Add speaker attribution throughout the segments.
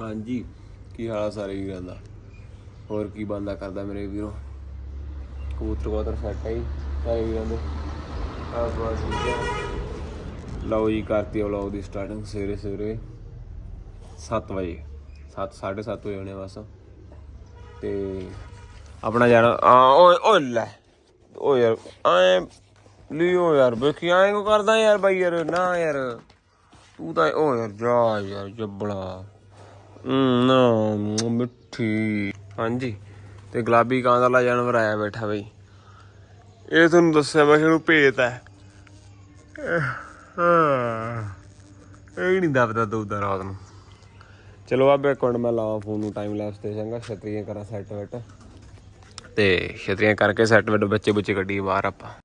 Speaker 1: ਹਾਂਜੀ ਕੀ ਹਾਲ ਆ ਸਾਰੇ ਵੀਰਾਂ ਦਾ? ਹੋਰ ਕੀ ਬੰਦਾ ਕਰਦਾ ਮੇਰੇ ਵੀਰੋ? ਕਬੂਤਰ ਕਬੂਤਰ ਸੈੱਟ ਹੈ ਸਾਰੇ ਵੀਰਾਂ ਦੇ। ਆਸ ਬਾਸ ਠੀਕ ਲਓ ਜੀ ਕਰਤੀ ਵਲੌਗ ਦੀ ਸਟਾਰਟਿੰਗ ਸਵੇਰੇ ਸਵੇਰੇ 7 ਵਜੇ। 7 7:30 ਵਜੇ ਹੋਣੇ ਬਸ। ਤੇ ਆਪਣਾ ਜਾਣਾ ਆ ਓਏ ਓਏ ਲੈ। ਓ ਯਾਰ ਐ ਲਿਓ ਯਾਰ ਵੇਖੀ ਐਂ ਕੋ ਕਰਦਾ ਯਾਰ ਬਾਈ ਯਾਰ? ਨਾ ਯਾਰ ਤੂੰ ਤਾਂ ਓ ਯਾਰ ਜਾ ਯਾਰ ਜੱਬਲਾ। ਨਾ, ਮਿੱਠੀ। ਹਾਂਜੀ, ਤੇ ਗੁਲਾਬੀ ਕਾਂ ਵਾਲਾ ਜਾਨਵਰ ਆਇਆ ਬੈਠਾ ਬਈ। ਇਹ ਤੁਹਾਨੂੰ ਦੱਸਿਆ, ਮੈਂ ਇਹਨੂੰ ਭੇਤ ਹੈ। ਇਹ ਨਹੀਂ ਦੱਬਦਾ ਦੁੱਧਾ ਰਾਤ ਨੂੰ। ਚਲੋ ਆ ਇੱਕ ਮਿੰਟ ਮੈਂ ਲਾਵਾਂ ਫੋਨ ਨੂੰ ਟਾਈਮ ਲੈਪਸ ਤੇ ਚੰਗਾ, ਛਤਰੀਆਂ ਕਰਾਂ ਸੈੱਟ ਵੈਟ ਤੇ ਛਤਰੀਆਂ ਕਰਕੇ ਸੈੱਟ ਵੈਟ ਬੱਚੇ ਬੁੱਚੇ ਕੱਢੀ ਬਾਹਰ ਆਪਾਂ।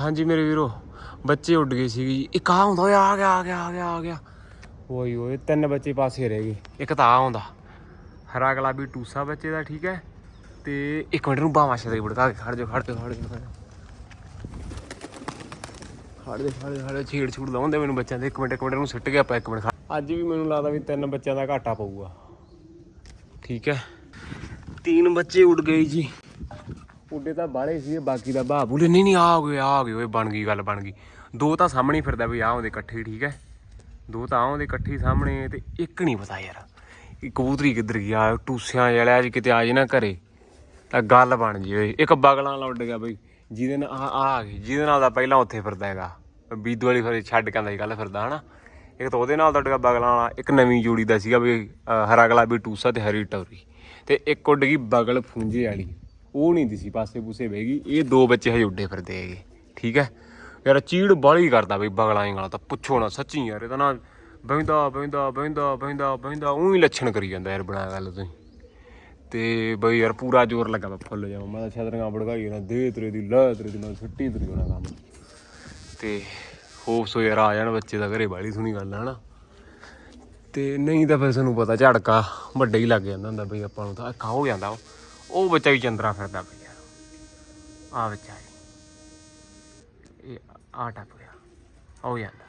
Speaker 1: ਹਾਂਜੀ ਮੇਰੇ ਵੀਰੋ ਬੱਚੇ ਉੱਡ ਗਏ ਸੀਗੇ ਜੀ। ਇੱਕ ਆ ਹੁੰਦਾ ਓਏ ਆ ਗਿਆ ਆ ਗਿਆ ਆ ਗਿਆ ਆ ਗਿਆ। ਓਏ ਓਏ ਤਿੰਨ ਬੱਚੇ ਪਾਸੇ ਰਹਿ ਗਏ। ਇੱਕ ਤਾਂ ਆ ਹੁੰਦਾ। ਹਰਾ ਗੁਲਾਬੀ ਟੂਸਾ ਬੱਚੇ ਦਾ ਠੀਕ ਹੈ? ਤੇ ਇੱਕ ਮਿੰਟ ਨੂੰ ਬਾਵਾ ਛਤਰੀ ਬੜਕਾ ਕੇ ਖੜ ਜਾ ਖੜ ਜਾ ਖੜ ਜਾ ਖੜ ਦੇ ਖੜ ਦੇ ਖੜ ਦੇ ਛੇੜ ਛੂੜ ਲਾਉਂਦੇ ਮੈਨੂੰ ਬੱਚਿਆਂ ਦੇ। ਇੱਕ ਮਿੰਟ ਇੱਕ ਮਿੰਟ ਨੂੰ ਸਿੱਟ ਗਿਆ ਆਪਾਂ ਇੱਕ ਮਿੰਟ ਅੱਜ ਵੀ ਮੈਨੂੰ ਲੱਗਦਾ ਵੀ ਤਿੰਨ ਬੱਚਿਆਂ ਦਾ ਘਾਟਾ ਪਊਗਾ। ਠੀਕ ਹੈ? ਤਿੰਨ ਬੱਚੇ ਉੱਡ ਗਏ ਜੀ। ਉੱਡੇ ਤਾਂ ਬਾਹਲੇ ਸੀ ਬਾਕੀ ਦਾ ਬਾਹ ਬੁਲੇ, ਨਹੀਂ ਨਹੀਂ, ਆ ਗਏ ਆ ਗਏ, ਓਏ, ਬਣ ਗਈ ਗੱਲ, ਬਣ ਗਈ। ਦੋ ਤਾਂ ਸਾਹਮਣੇ ਹੀ ਫਿਰਦਾ ਵੀ ਆਹ ਉਹਦੇ ਇਕੱਠੇ, ਠੀਕ ਹੈ? ਦੋ ਤਾਂ ਆਹ ਉਹਦੇ ਇਕੱਠੇ ਸਾਹਮਣੇ ਤੇ ਇੱਕ ਨਹੀਂ ਪਤਾ ਯਾਰ। ਇਹ ਕਬੂਤਰੀ ਕਿੱਧਰ ਗਿਆ ਟੂਸਿਆਂ ਜਿਹੜਾ ਅੱਜ ਕਿਤੇ ਆ ਜੇ ਨਾ ਘਰੇ, ਤਾਂ ਗੱਲ ਬਣ ਜੀ, ਓਏ। ਇੱਕ ਬਗਲਾਂ ਵਾਲਾ ਉੱਡ ਗਿਆ ਬਈ, ਜਿਹਦੇ ਨਾਲ ਆ ਆ ਗਈ। ਜਿਹਦੇ ਨਾਲ ਦਾ ਪਹਿਲਾਂ ਉੱਥੇ ਫਿਰਦਾ ਹੈਗਾ। ਬੀਦੂ ਵਾਲੀ ਫਿਰ ਛੱਡ ਕੇ ਆਂਦਾ ਸੀ ਕੱਲ ਫਿਰਦਾ, ਹਨਾ? ਇੱਕ ਤਾਂ ਉਹਦੇ ਨਾਲ ਦਾ ਉੱਡ ਗਿਆ ਬਗਲਾਂ ਵਾਲਾ, ਇੱਕ ਨਵੀਂ ਜੋੜੀ ਦਾ ਸੀਗਾ ਵੀ ਹਰਾਗਲਾ ਵੀ ਟੂਸਾ ਤੇ ਹਰੀ ਟੌਰੀ। ਤੇ ਇੱਕ ਉੱਡ ਗਈ ਬਗਲ ਫੂੰਜੇ ਵਾਲੀ। ਉਹ ਨਹੀਂ ਦਿਸੀ, ਪਾਸੇ ਪੂਸੇ ਬਹਿ ਗਈ। ਇਹ ਦੋ ਬੱਚੇ ਹਜੇ ਉੱਡੇ ਫਿਰਦੇ ਹੈਗੇ, ਠੀਕ ਹੈ? ਯਾਰ ਚੀੜ ਬਾਲੀ ਕਰਦਾ ਬਈ ਬਗਲਾ ਵਾਲਾ ਤਾਂ ਪੁੱਛੋ ਨਾ, ਸੱਚੀ ਯਾਰ ਇਹ ਤਾਂ ਨਾ ਬਹਿੰਦਾ ਬਹਿੰਦਾ ਬਹਿੰਦਾ ਬਹਿੰਦਾ ਬਹਿੰਦਾ, ਉਹੀ ਲੱਛਣ ਕਰੀ ਜਾਂਦਾ ਯਾਰ ਬਣਾ ਗੱਲ ਤੁਸੀਂ। ਤੇ ਬਈ ਯਾਰ ਪੂਰਾ ਜ਼ੋਰ ਲੱਗਾ ਮੈਂ ਫੁੱਲ ਜਾਵਾਂ ਮੈਂ ਤਾਂ ਛਤਰੀਆਂ ਬੜਕਾਈ ਨਾ ਦੇ ਤਰੇ ਦੀ, ਲੈ ਤੇਰੇ ਦੀ, ਮੈਂ ਛੁੱਟੀ ਤੇਰੀ ਹੋਣਾ ਕੰਮ। ਤੇ ਹੋਪਸ ਸੋ ਯਾਰ ਆ ਜਾਣ ਬੱਚੇ ਦਾ ਘਰੇ ਬਾਲੀ ਸੁਣੀ ਗੱਲ ਹੈ ਨਾ ਤੇ ਨਹੀਂ ਤਾਂ ਫਿਰ ਸਾਨੂੰ ਪਤਾ ਝੜਕਾ ਵੱਡੇ ਹੀ ਲੱਗ ਜਾਂਦਾ ਹੁੰਦਾ ਬਈ ਆਪਾਂ ਨੂੰ ਤਾਂ ਅੱਖਾਂ ਹੋ ਜਾਂਦਾ ਉਹ। ਉਹ ਬੱਚਾ ਵੀ ਚੰਦਰਾ ਫਿਰਦਾ ਬਈ ਯਾਰ। ਆ ਬੱਚਾ ਜੀ। ਇਹ ਆ ਟੱਪ ਗਿਆ। ਹੋ ਜਾਂਦਾ।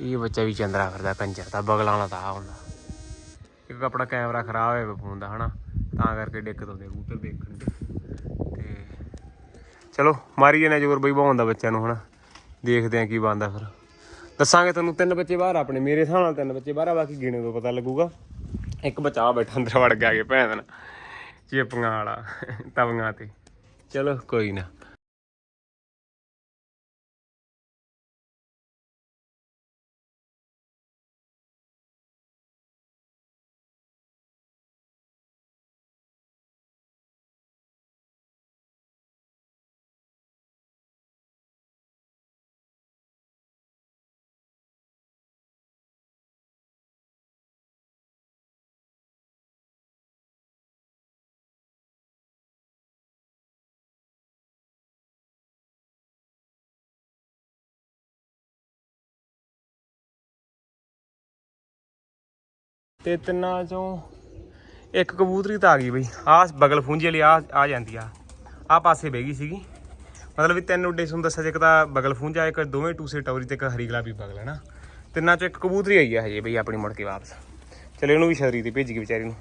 Speaker 1: ਇਹ ਬੱਚਾ ਵੀ ਚੰਦਰਾ ਫਿਰਦਾ ਕੰਜਰ ਦਾ, ਬਗਲਾਂ ਵਾਲਾ ਤਾਂ ਆ ਹੁੰਦਾ। ਇੱਕ ਆਪਣਾ ਕੈਮਰਾ ਖਰਾਬ ਹੋਇਆ ਫੋਨ ਦਾ, ਹਨਾ? ਤਾਂ ਕਰਕੇ ਡਿੱਕ ਤੋਂ ਕਬੂਤਰ ਦੇਖਣ ਦੇ। ਤੇ ਚਲੋ ਮਾਰੀ ਜਨੇ ਜੋਰ ਬਈ ਬਹੁੰਦਾ ਬੱਚਿਆਂ ਨੂੰ, ਹਨਾ? ਦੇਖਦੇ ਆ ਕੀ ਬਣਦਾ ਫਿਰ। ਦੱਸਾਂਗੇ ਤੁਹਾਨੂੰ, ਤਿੰਨ ਬੱਚੇ ਬਾਹਰ ਆਪਣੇ। ਮੇਰੇ ਹਿਸਾਬ ਨਾਲ ਤਿੰਨ ਬੱਚੇ ਬਾਹਰ ਆ, ਬਾਕੀ ਗਿਣੇ ਤੋਂ ਪਤਾ ਲੱਗੂਗਾ। ਇੱਕ ਬੱਚਾ ਆ ਬੈਠਾ ਅੰਦਰ ਵੜ ਗਿਆ ਕੇ ਭੈਣ ਨਾਲ ਚਿਪੀਆਂ ਵਾਲਾ ਤਵੀਆਂ ਤੇ। ਚਲੋ ਕੋਈ ਨਾ। ਤੇ ਤਿੰਨਾਂ ਚੋਂ ਇੱਕ ਕਬੂਤਰੀ ਤਾਂ ਆ ਗਈ ਬਈ। ਆਹ ਬਗਲ ਫੂੰਜੀ ਵਾਲੀ ਆ ਆ ਜਾਂਦੀ ਆ। ਆ ਪਾਸੇ ਬਹਿ ਗਈ ਸੀਗੀ। ਮਤਲਬ ਵੀ ਤਿੰਨ ਉੱਡੇ ਤੁਹਾਨੂੰ ਦੱਸਿਆ ਜੇ ਇੱਕ ਤਾਂ ਬਗਲ ਫੂੰਜਾ, ਇੱਕ ਦੋਵੇਂ ਟੂਸੇ ਟੌਰੀ ਤੇ ਇੱਕ ਹਰੀ ਗੁਲਾਬੀ ਬਗਲ, ਹੈ ਨਾ? ਤਿੰਨਾਂ ਚੋਂ ਇੱਕ ਕਬੂਤਰੀ ਆਈ ਆ ਹਜੇ ਬਈ ਆਪਣੀ ਮੁੜ ਕੇ ਵਾਪਸ। ਚਲੇ ਇਹਨੂੰ ਵੀ ਛਤਰੀ ਤੇ ਭੇਜੀ ਗਈ ਵਿਚਾਰੀ ਨੂੰ।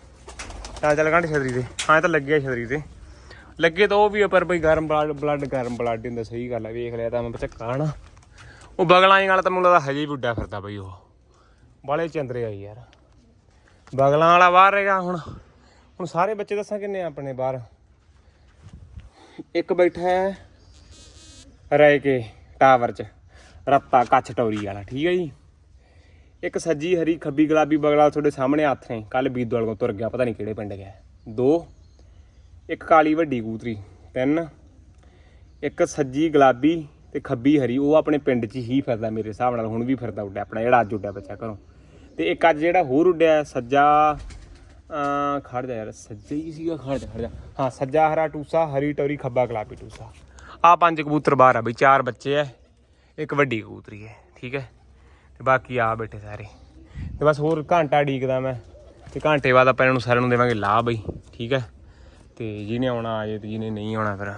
Speaker 1: ਚੱਲ ਚੱਲ ਗੰਢ ਛਤਰੀ ਤੇ। ਹਾਂ ਤਾਂ ਲੱਗਿਆ ਛਤਰੀ ਤੇ। ਲੱਗੇ ਤਾਂ ਉਹ ਵੀ ਪਰ ਬਈ ਗਰਮ ਬਲੱਡ ਬਲੱਡ ਗਰਮ ਬਲੱਡ ਹੁੰਦਾ ਸਹੀ ਗੱਲ ਆ। ਵੇਖ ਲਿਆ ਤਾਂ ਮੈਂ ਝੱਕਾ ਹਨਾ ਉਹ ਬਗਲਾਂ ਵਾਲਾ ਤਾਂ ਮੈਨੂੰ ਲੱਗਦਾ ਹਜੇ ਵੀ ਉੱਡਾ ਫਿਰਦਾ ਬਈ ਉਹ। ਬਾਲੇ ਚੰਦਰੇ ਆਈ ਯਾਰ। ਬਗਲਾਂ ਵਾਲਾ ਬਾਹਰ ਹੈਗਾ ਹੁਣ। ਹੁਣ ਸਾਰੇ ਬੱਚੇ ਦੱਸਾਂ ਕਿੰਨੇ ਆ ਆਪਣੇ ਬਾਹਰ। ਇੱਕ ਬੈਠਾ ਹੈ ਰਾਏ ਕੇ ਟਾਵਰ 'ਚ, ਰੱਤਾ ਕੱਛ ਟੌਰੀ ਵਾਲਾ, ਠੀਕ ਹੈ ਜੀ? ਇੱਕ ਸੱਜੀ ਹਰੀ ਖੱਬੀ ਗੁਲਾਬੀ ਬਗਲਾ ਤੁਹਾਡੇ ਸਾਹਮਣੇ ਹੱਥ ਨੇ ਕੱਲ ਬੀਦਵਾਲ ਕੋਲ ਤੁਰ ਗਿਆ, ਪਤਾ ਨਹੀਂ ਕਿਹੜੇ ਪਿੰਡ ਗਿਆ। ਦੋ, ਇੱਕ ਕਾਲੀ ਵੱਡੀ ਕੂਤਰੀ, ਤਿੰਨ, ਇੱਕ ਸੱਜੀ ਗੁਲਾਬੀ ਤੇ ਖੱਬੀ ਹਰੀ, ਉਹ ਆਪਣੇ ਪਿੰਡ 'ਚ ਹੀ ਫਿਰਦਾ ਮੇਰੇ ਹਿਸਾਬ ਨਾਲ, ਹੁਣ ਵੀ ਫਿਰਦਾ ਉੱਡਿਆ ਆਪਣਾ, ਜਿਹੜਾ ਅੱਜ ਉੱਡਿਆ ਬੱਚਾ ਘਰੋਂ। ਤੇ ਇੱਕ ਅੱਜ ਜਿਹੜਾ ਹੋਰ ਉੱਡਿਆ ਸੱਜਾ, ਅਹ, ਖੜ ਜਾ ਯਾਰ, ਸੱਜਾ ਹੀ ਸੀਗਾ, ਖੜ ਜਾ ਖੜ ਜਾ। ਹਾਂ, ਸੱਜਾ, ਹਰਾ ਟੂਸਾ, ਹਰੀ ਟੌਰੀ, ਖੱਬਾ ਗੁਲਾਬੀ ਟੂਸਾ। ਆ ਪੰਜ ਕਬੂਤਰ ਬਾਹਰ ਆ ਬਈ, ਚਾਰ ਬੱਚੇ ਐ ਇੱਕ ਵੱਡੀ ਕਬੂਤਰੀ ਹੈ, ਠੀਕ ਹੈ? ਤੇ ਬਾਕੀ ਆ ਬੈਠੇ ਸਾਰੇ। ਤੇ ਬਸ ਹੋਰ ਘੰਟਾ ਢੀਕਦਾ ਮੈਂ, ਤੇ ਘੰਟੇ ਬਾਅਦ ਆਪਾਂ ਇਹਨਾਂ ਨੂੰ ਸਾਰਿਆਂ ਨੂੰ ਦੇਵਾਂਗੇ ਲਾਹ ਬਈ, ਠੀਕ ਹੈ? ਤੇ ਜਿਹਨੇ ਆਉਣਾ ਆ ਜੇ ਤੇ ਜਿਹਨੇ ਨਹੀਂ ਆਉਣਾ ਫਿਰ।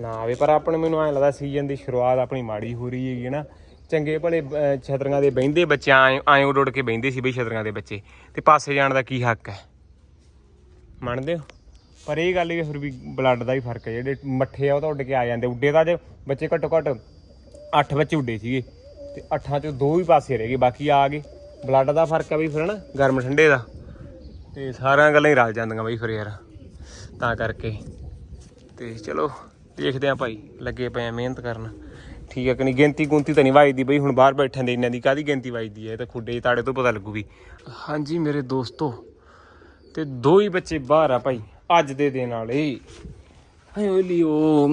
Speaker 1: ਨਾ ਆਵੇ, ਪਰ ਆਪਣੇ ਮੈਨੂੰ ਐਂ ਲੱਗਦਾ ਸੀਜ਼ਨ ਦੀ ਸ਼ੁਰੂਆਤ ਆਪਣੀ ਮਾੜੀ ਹੋ ਰਹੀ ਹੈਗੀ ਨਾ ਚੰਗੇ ਭਲੇ ਛਤਰੀਆਂ ਦੇ ਬਹਿੰਦੇ ਬੱਚੇ ਆਏ ਐਂ ਉੱਡ ਉੱਡ ਕੇ ਬਹਿੰਦੇ ਸੀ ਬਈ ਛਤਰੀਆਂ ਦੇ ਬੱਚੇ। ਤੇ ਪਾਸੇ ਜਾਣ ਦਾ ਕੀ ਹੱਕ ਹੈ? ਮੰਨਦੇ ਹੋ? ਪਰ ਇਹ ਗੱਲ ਵੀ ਫਿਰ ਵੀ ਬਲੱਡ ਦਾ ਹੀ ਫ਼ਰਕ ਹੈ, ਜਿਹੜੇ ਮੱਠੇ ਆ ਉਹ ਤਾਂ ਉੱਡ ਕੇ ਆ ਜਾਂਦੇ। ਉੱਡੇ ਦਾ ਅੱਜ ਬੱਚੇ ਘੱਟੋ ਘੱਟ 8 ਬੱਚੇ ਉੱਡੇ ਸੀਗੇ। ਤੇ ਅੱਠਾਂ ਚੋਂ ਦੋ ਹੀ ਪਾਸੇ ਰਹਿ ਗਏ, ਬਾਕੀ ਆ ਗਏ। ਬਲੱਡ ਦਾ ਫ਼ਰਕ ਆ ਬਈ ਫਿਰ ਨਾ, ਗਰਮ ਠੰਡੇ ਦਾ। ਤੇ ਸਾਰੀਆਂ ਗੱਲਾਂ ਹੀ ਰਲ ਜਾਂਦੀਆਂ ਬਈ ਫਿਰ ਯਾਰ, ਤਾਂ ਕਰਕੇ। ਤੇ ਚਲੋ, ਦੇਖਦੇ ਆ ਭਾਈ, ਲੱਗੇ ਪਏ ਆ ਮਿਹਨਤ ਕਰਨ। ਠੀਕ ਹੈ ਕਿ ਨਹੀਂ? ਗਿਣਤੀ ਗੁੰਤੀ ਤਾਂ ਨਹੀਂ ਵੱਜਦੀ ਬਈ ਹੁਣ ਬਾਹਰ ਬੈਠਿਆਂ ਦੇ ਇਹਨਾਂ ਦੀ ਕਾਦੀ ਗਿਣਤੀ ਵੱਜਦੀ ਹੈ? ਇਹ ਤਾਂ ਖੁੱਡੇ ਤਾੜੇ ਤੋਂ ਪਤਾ ਲੱਗੂਗੀ। ਹਾਂਜੀ ਮੇਰੇ ਦੋਸਤੋ ਤੇ ਦੋ ਹੀ ਬੱਚੇ ਬਾਹਰ ਆ ਭਾਈ ਅੱਜ ਦੇ ਦਿਨ ਵਾਲੇ। ਹਾਏ ਓਏ ਲਿਓ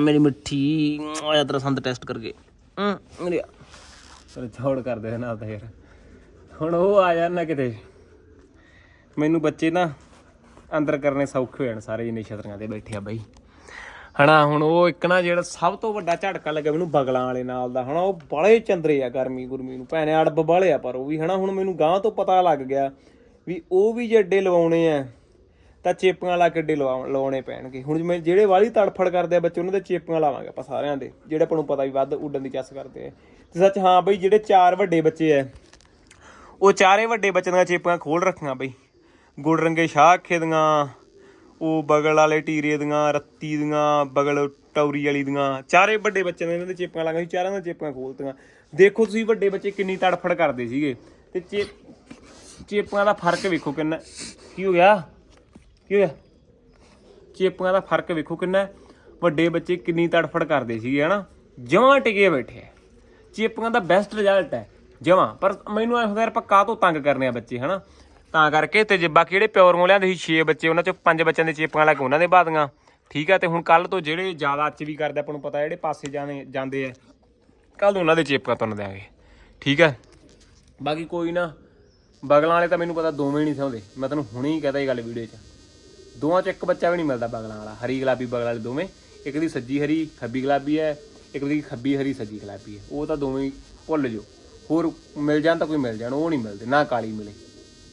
Speaker 1: ਮੇਰੀ ਮਿੱਠੀ ਆਇਆ ਤੇਰਾ ਸੰਦ ਟੈਸਟ ਕਰਕੇ। ਮੇਰੇ ਤੇਰੇ ਛੋੜ ਕਰਦੇ ਨੇ ਨਾਲ ਤਾਂ ਯਾਰ। ਹੁਣ ਉਹ ਆ ਜਾਣ ਨਾ ਕਿਤੇ। ਮੈਨੂੰ ਬੱਚੇ ਨਾ ਅੰਦਰ ਕਰਨੇ ਸੌਖੇ ਹੋ ਜਾਣ ਸਾਰੇ ਜਿੰਨੇ ਛਤਰੀਆਂ ਤੇ ਬੈਠੇ ਆ ਬਾਈ। ਹਨਾ, ਹੁਣ ਉਹ ਇੱਕ ਨਾ ਜਿਹੜਾ ਸਭ ਤੋਂ ਵੱਡਾ ਝਟਕਾ ਲੱਗਾ ਮੈਨੂੰ ਬਗਲਾਂ ਵਾਲੇ ਨਾਲ ਦਾ, ਹਨਾ, ਉਹ ਬੜੇ ਚੰਦਰੇ ਆ ਗਰਮੀ ਗੁਰਮੀ ਨੂੰ, ਭੈਣੇ ਅੜਬ ਬਾਲੇ ਆ ਪਰ ਉਹ ਵੀ, ਹਨਾ, ਹੁਣ ਮੈਨੂੰ ਗਾਂ ਤੋਂ ਪਤਾ ਲੱਗ ਗਿਆ ਵੀ ਉਹ ਵੀ ਜੇ ਅੱਡੇ ਲਵਾਉਣੇ ਆ, ਤਾਂ ਚੇਪੀਆਂ ਲਾ ਕੇ ਅੱਡੇ ਲਵਾ- ਲਵਾਉਣੇ ਪੈਣਗੇ। ਹੁਣ ਜਿਵੇਂ ਜਿਹੜੇ ਵਾਲੀ ਤੜਫੜ ਕਰਦੇ ਆ, ਬੱਚੇ ਉਹਨਾਂ ਦੇ ਚੇਪੀਆਂ ਲਾਵਾਂਗੇ ਆਪਾਂ ਸਾਰਿਆਂ ਦੇ, ਜਿਹੜੇ ਆਪਾਂ ਨੂੰ ਪਤਾ ਵੀ ਵੱਧ ਉੱਡਣ ਦੀ ਚੱਸ ਕਰਦੇ ਆ। ਤੇ ਸੱਚ, ਹਾਂ ਬਈ, ਜਿਹੜੇ ਚਾਰ ਵੱਡੇ ਬੱਚੇ ਆ, ਉਹ ਚਾਰੇ ਵੱਡੇ ਬੱਚਿਆਂ ਦੀਆਂ ਚੇਪਾਂ ਖੋਲ ਰੱਖੀਆਂ ਬਈ। ਗੁੜ ਰੰਗੇ ਸ਼ਾਹ ਅੱਖੇ ਦੀਆਂ ਉਹ ਬਗਲ ਵਾਲੇ ਟੀਰੇ ਦੀਆਂ, ਰੱਤੀ ਦੀਆਂ, ਬਗਲ ਟੌਰੀ ਵਾਲੀ ਦੀਆਂ, ਚਾਰੇ ਵੱਡੇ ਬੱਚਿਆਂ ਦੇ ਇਹਨਾਂ ਦੇ ਚੇਪਾਂ ਲਾਂਗਾ ਸੀ, ਚਾਰਾਂ ਦੀਆਂ ਚੇਪਾਂ ਖੋਲਤੀਆਂ। ਦੇਖੋ ਤੁਸੀਂ ਵੱਡੇ ਬੱਚੇ ਕਿੰਨੀ ਤੜਫੜ ਕਰਦੇ ਸੀਗੇ। ਤੇ ਚੇ, ਚੇਪਾਂ ਦਾ ਫ਼ਰਕ ਵੇਖੋ ਕਿੰਨਾ, ਕੀ ਹੋ ਗਿਆ? ਕੀ ਹੋਇਆ? ਚੇਪਾਂ ਦਾ ਫ਼ਰਕ ਵੇਖੋ ਕਿੰਨਾ, ਵੱਡੇ ਬੱਚੇ ਕਿੰਨੀ ਤੜਫੜ ਕਰਦੇ ਸੀਗੇ, ਹਨਾ? ਜਮਾਂ ਟਿਕੇ ਬੈਠੇ ਆ। ਚੇਪਾਂ ਦਾ ਬੈਸਟ ਰਿਜ਼ਲਟ ਹੈ, ਜਮਾਂ। ਪਰ ਮੈਨੂੰ ਐ ਹੁੰਦਾ, ਯਾਰ ਆਪਾਂ ਕਾਹ ਤੋਂ ਤੰਗ ਕਰਨੇ ਆ ਬੱਚੇ, ਹਨਾ? ਤਾਂ ਕਰਕੇ ਤੇ ਜੇ ਬਾਕੀ ਜਿਹੜੇ ਪਿਓਰੋਂ ਲਿਆਂਦੇ ਸੀ 6 ਬੱਚੇ, ਉਹਨਾਂ ਚੋਂ 5 ਬੱਚਿਆਂ ਦੇ ਚੇਪਾਂ ਲਾ ਕੇ ਉਹਨਾਂ ਦੇ ਬਾਦੀਆਂ ਠੀਕ ਆ, ਤੇ ਹੁਣ ਕੱਲ ਤੋਂ ਜਿਹੜੇ ਜ਼ਿਆਦਾ ਅੱਜ ਵੀ ਕਰਦੇ ਆਪਾਂ ਨੂੰ ਪਤਾ ਜਿਹੜੇ ਪਾਸੇ ਜਾਣੇ, ਜਾਂਦੇ ਆ ਕੱਲ ਨੂੰ ਉਹਨਾਂ ਦੇ ਚੇਪਾਂ ਤੁਹਾਨੂੰ ਦਿਆਂਗੇ। ਠੀਕ ਹੈ ਬਾਕੀ ਕੋਈ ਨਾ, ਬਗਲਾਂ ਵਾਲੇ ਤਾਂ ਮੈਨੂੰ ਪਤਾ ਦੋਵੇਂ ਹੀ ਨਹੀਂ ਸੌਂਦੇ ਮੈਂ ਤੈਨੂੰ ਹੁਣੇ ਹੀ ਕਹਤਾ ਇਹ ਗੱਲ ਵੀਡੀਓ 'ਚ। ਦੋਵਾਂ 'ਚ ਇੱਕ ਬੱਚਾ ਵੀ ਨਹੀਂ ਮਿਲਦਾ ਬਗਲਾਂ ਵਾਲਾ, ਹਰੀ ਗੁਲਾਬੀ ਬਗਲਾਂ ਵਾਲੇ ਦੋਵੇਂ। ਇੱਕ ਦੀ ਸੱਜੀ ਹਰੀ, ਖੱਬੀ ਗੁਲਾਬੀ ਹੈ, ਇੱਕ ਦੀ ਖੱਬੀ ਹਰੀ, ਸੱਜੀ ਗੁਲਾਬੀ ਹੈ। ਉਹ ਤਾਂ ਦੋਵੇਂ ਹੀ ਭੁੱਲ ਜਾਓ। ਹੋਰ ਮਿਲ ਜਾਣ ਤਾਂ ਕੋਈ ਮਿਲ ਜਾਣ, ਉਹ ਨਹੀਂ ਮਿਲਦੇ, ਨਾ ਕਾਲੀ ਮਿਲੇ।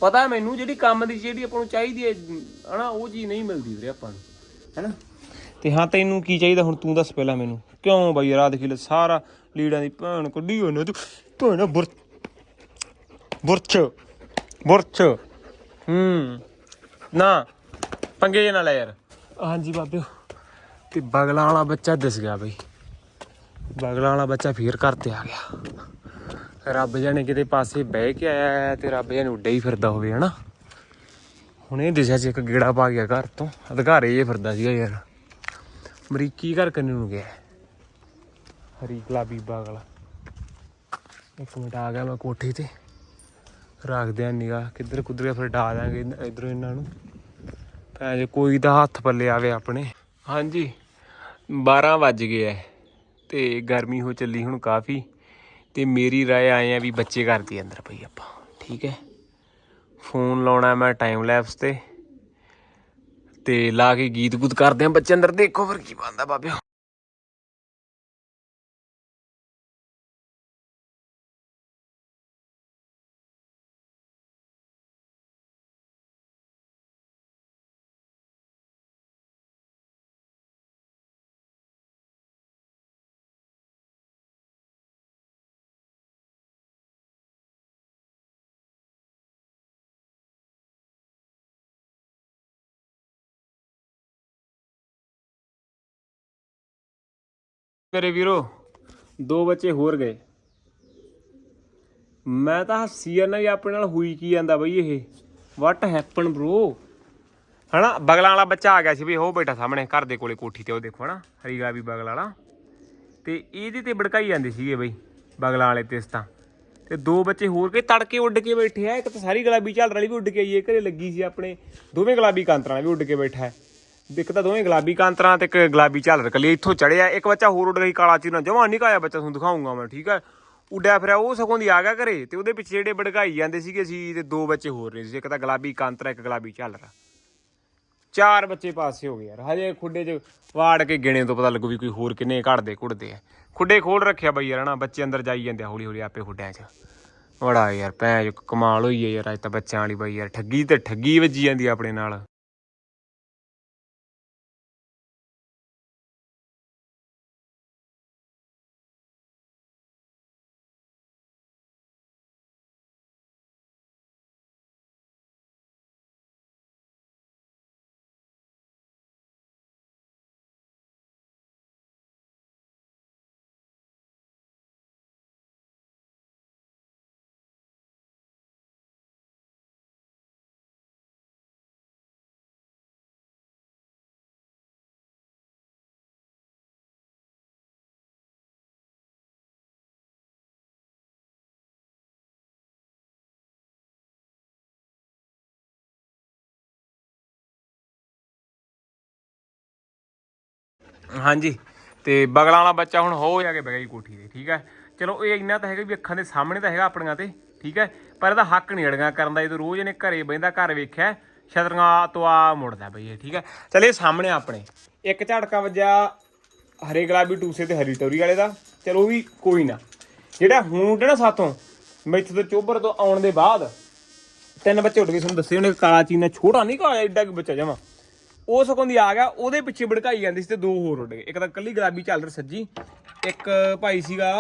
Speaker 1: ਪਤਾ ਮੈਨੂੰ ਜਿਹੜੀ ਕੰਮ ਦੀ ਜਿਹੜੀ ਆਪਾਂ ਨੂੰ ਚਾਹੀਦੀ ਹੈ ਹਨਾ ਉਹ ਚੀਜ਼ ਨਹੀਂ ਮਿਲਦੀ ਵੀਰੇ ਆਪਾਂ ਨੂੰ ਹੈਨਾ। ਤੇ ਹਾਂ ਤੈਨੂੰ ਕੀ ਚਾਹੀਦਾ ਹੁਣ ਤੂੰ ਦੱਸ ਪਹਿਲਾਂ ਮੈਨੂੰ। ਕਿਉਂ ਬਈ ਰਾਤ ਖਿਲ ਸਾਰਾ ਲੀੜਾਂ ਦੀ ਭੈਣ ਕੱਢੀ ਹੋਣਾ ਤੂੰ। ਭੈਣ ਬੁਰ ਬੁਰਛ ਬੁਰਛ ਹੂੰ ਨਾ ਪੰਗੇ ਨਾ ਲੈ ਯਾਰ। ਹਾਂਜੀ ਬਾਬਿਓ ਤੇ ਬਗਲਾਂ ਵਾਲਾ ਬੱਚਾ ਦਿਸ ਗਿਆ ਬਈ। ਬਗਲਾਂ ਵਾਲਾ ਬੱਚਾ ਫੇਰ ਘਰ ਤੇ ਆ ਗਿਆ। ਰੱਬ ਜਾਣੇ ਕਿਤੇ ਪਾਸੇ ਬਹਿ ਕੇ ਆਇਆ ਹੈ ਤੇ ਰੱਬ ਜਾਣੇ ਉੱਡੇ ਹੀ ਫਿਰਦਾ ਹੋਵੇ, ਹਨਾ? ਹੁਣ ਇਹ ਦਿਸ਼ਾ 'ਚ ਇੱਕ ਗੇੜਾ ਪਾ ਗਿਆ ਘਰ ਤੋਂ। ਅਧਿਕਾਰੇ ਇਹ ਫਿਰਦਾ ਸੀਗਾ ਯਾਰ। ਅਮਰੀਕੀ ਘਰ ਕੰਨੇ ਨੂੰ ਗਿਆ। ਹਰੀ ਗੁਲਾਬੀ ਬਗਲਾ। ਇੱਕ ਮਿੰਟ ਆ ਗਿਆ ਮੈਂ ਕੋਠੇ ਤੇ। ਰੱਖਦੇ ਆ ਨਿਗਾਹ। ਕਿੱਧਰ ਕੁੱਧਰ ਗਿਆ ਫਿਰ ਡਾ ਦਾਂਗੇ ਇਧਰੋਂ ਇਹਨਾਂ ਨੂੰ। ਭੈਣ ਜੇ, ਕੋਈ ਦਾ ਹੱਥ ਪੱਲੇ ਆਵੇ ਆਪਣੇ। ਹਾਂਜੀ। 12 ਵੱਜ ਗਏ ਐ। ਤੇ ਗਰਮੀ ਹੋ ਚੱਲੀ ਹੁਣ ਕਾਫੀ। ਤੇ ਮੇਰੀ ਰਾਏ ਆਏ ਆ ਵੀ ਬੱਚੇ ਘਰ ਕਰਦੀ ਅੰਦਰ ਪਈ ਆਪਾਂ, ਠੀਕ ਹੈ? ਫੋਨ ਲਾਉਣਾ ਮੈਂ ਟਾਈਮ ਲੈਪਸ ਤੇ ਤੇ ਲਾ ਕੇ ਗੀਤ ਗੂਤ ਕਰਦੇ ਆ ਬੱਚੇ ਅੰਦਰ, ਦੇਖੋ ਫਿਰ ਕੀ ਬੰਦਾ ਬਾਬਿਓ। ਮੇਰੇ ਵੀਰੋ। ਦੋ ਬੱਚੇ ਹੋਰ ਗਏ। ਮੈਂ ਤਾਂ ਹੱਸੀ ਜਾਂਦਾ ਵੀ ਆਪਣੇ ਨਾਲ ਹੋਈ ਕੀ ਜਾਂਦਾ ਬਈ ਇਹ। ਵਾਟ ਹੈਪਨ ਬ్రో ਹਨਾ ਬਗਲਾਂ ਵਾਲਾ ਬੱਚਾ ਆ ਗਿਆ ਸੀ ਵੀ ਉਹ ਬੈਠਾ ਸਾਹਮਣੇ ਘਰ ਦੇ ਕੋਲੇ ਕੋਠੀ ਤੇ ਉਹ ਦੇਖੋ ਹਨਾ ਹਰੀਗਾ ਵੀ ਬਗਲ ਵਾਲਾ। ਤੇ ਇਹਦੇ ਤੇ ਭੜਕਾਈ ਜਾਂਦੇ ਸੀਗੇ ਬਈ ਬਗਲਾਂ ਵਾਲੇ ਤੇ ਇਸ ਤਾਂ। ਤੇ ਦੋ ਬੱਚੇ ਹੋਰ ਕੇ ਤੜਕੇ ਉੱਡ ਕੇ ਬੈਠੇ ਆ ਇੱਕ ਤਾਂ ਸਾਰੀ ਗੁਲਾਬੀ ਝਾਲਰ ਵਾਲੀ ਵੀ ਉੱਡ ਕੇ ਆਈ ਹੈ ਘਰੇ ਲੱਗੀ ਸੀ ਆਪਣੇ। ਦੋਵੇਂ ਗੁਲਾਬੀ ਕਾਂਤਰਾਂ ਵੀ ਉੱਡ ਕੇ ਬੈਠਾ ਹੈ। ਇੱਕ ਤਾਂ ਦੋਵੇਂ ਗੁਲਾਬੀ ਕਾਂਤਰਾਂ ਤੇ ਇੱਕ ਗੁਲਾਬੀ ਝਾਲਰ ਕੱਲੀ ਇੱਥੋਂ ਚੜਿਆ। ਇੱਕ ਬੱਚਾ ਹੋਰ ਉੱਡ ਗਈ ਕਾਲਾ ਚੀਨਾ ਜਮਾਂ ਨਹੀਂ ਕਾਇਆ ਬੱਚਾ, ਤੁਹਾਨੂੰ ਦਿਖਾਉਂਗਾ ਮੈਂ, ਠੀਕ ਹੈ? ਉੱਡਿਆ ਫਿਰਿਆ, ਉਹ ਸਗੋਂ ਦੀ ਆ ਗਿਆ ਘਰੇ ਤੇ ਉਹਦੇ ਪਿੱਛੇ ਜਿਹੜੇ ਭੜਕਾਈ ਜਾਂਦੇ ਸੀਗੇ ਸੀ ਤੇ ਦੋ ਬੱਚੇ ਹੋਰ ਨੇ ਸੀ ਇੱਕ ਤਾਂ ਗੁਲਾਬੀ ਕਾਂਤਰਾ, ਇੱਕ ਗੁਲਾਬੀ ਝਾਲਰ। ਚਾਰ ਬੱਚੇ ਪਾਸੇ ਹੋ ਗਏ ਯਾਰ, ਹਜੇ ਖੁੱਡੇ 'ਚ ਵਾੜ ਕੇ ਗਿਣੇ ਤੋਂ ਪਤਾ ਲੱਗੂ ਵੀ ਕੋਈ ਹੋਰ ਕਿੰਨੇ ਘੜਦੇ ਘੁੱਟਦੇ ਆ। ਖੁੱਡੇ ਖੋਲ ਰੱਖਿਆ ਬਈ ਯਾਰ ਨਾ ਬੱਚੇ ਅੰਦਰ ਜਾਈ ਜਾਂਦੇ ਹੌਲੀ ਹੌਲੀ ਆਪੇ ਖੁੱਡਿਆਂ 'ਚ। ਬੜਾ ਯਾਰ, ਭੈਣ ਚੋ ਕਮਾਲ ਹੋਈ ਹੈ ਯਾਰ, ਅੱਜ ਤਾਂ ਬੱਚਿਆਂ ਵਾਲੀ ਬਈ ਯਾਰ, ਠੱਗੀ ਤੇ ਠੱਗੀ ਵੱਜੀ ਜਾਂਦੀ ਆਪਣੇ ਨਾਲ। ਹਾਂਜੀ। ਤੇ ਬਗਲਾਂ ਵਾਲਾ ਬੱਚਾ ਹੁਣ ਹੋ ਜਾ ਕੇ ਬਹਿ ਗਿਆ ਜੀ ਕੋਠੀ ਤੇ, ਠੀਕ ਹੈ? ਚਲੋ ਇਹ ਇੰਨਾ ਤਾਂ ਹੈਗਾ ਵੀ ਅੱਖਾਂ ਦੇ ਸਾਹਮਣੇ ਤਾਂ ਹੈਗਾ ਆਪਣੀਆਂ ਤੇ, ਠੀਕ ਹੈ? ਪਰ ਇਹਦਾ ਹੱਕ ਨਹੀਂ ਅੜਗਾ ਕਰਨ ਦਾ, ਜਦੋਂ ਰੋਜ਼ ਇਹਨੇ ਘਰੇ ਬੈਂਦਾ ਘਰ ਵੇਖਿਆ, ਛਤਰੀਆਂ ਤੋਂ ਆ ਮੁੜਦਾ ਬਈ ਇਹ, ਠੀਕ ਹੈ? ਚਲ ਇਹ ਸਾਹਮਣੇ ਆਪਣੇ। ਇੱਕ ਝਟਕਾ ਵੱਜਾ ਹਰੇ ਗੁਲਾਬੀ ਟੂਸੇ ਤੇ ਹਰੀ ਟੋਰੀ ਵਾਲੇ ਦਾ, ਚਲੋ ਵੀ ਕੋਈ ਨਾ। ਜਿਹੜਾ ਹੁਣ ਉੱਡਿਆ ਨਾ ਸਾਥੋਂ, ਮੈਥੋਂ ਤੋਂ ਚੋਬਰ ਤੋਂ ਆਉਣ ਦੇ ਬਾਅਦ, ਤਿੰਨ ਬੱਚੇ ਉੱਡ ਗਏ, ਤੁਹਾਨੂੰ ਦੱਸੇ ਉਹਨੇ ਕਾਲਾ ਚੀਨਾ ਛੋਟਾ ਨਹੀਂ ਕਾਲਾ, ਐਡਾ ਕਿ ਬੱਚਾ ਜਮਾ। ਉਹ ਸਗੋਂ ਦੀ ਆ ਗਿਆ ਉਹਦੇ ਪਿੱਛੇ ਭੜਕਾਈ ਜਾਂਦੀ ਸੀ ਤੇ ਦੋ ਹੋਰ ਉੱਡ ਗਏ। ਇੱਕ ਤਾਂ ਕੱਲੀ ਗੁਲਾਬੀ ਚੱਲ ਸੱਜੀ ਇੱਕ ਭਾਈ ਸੀਗਾ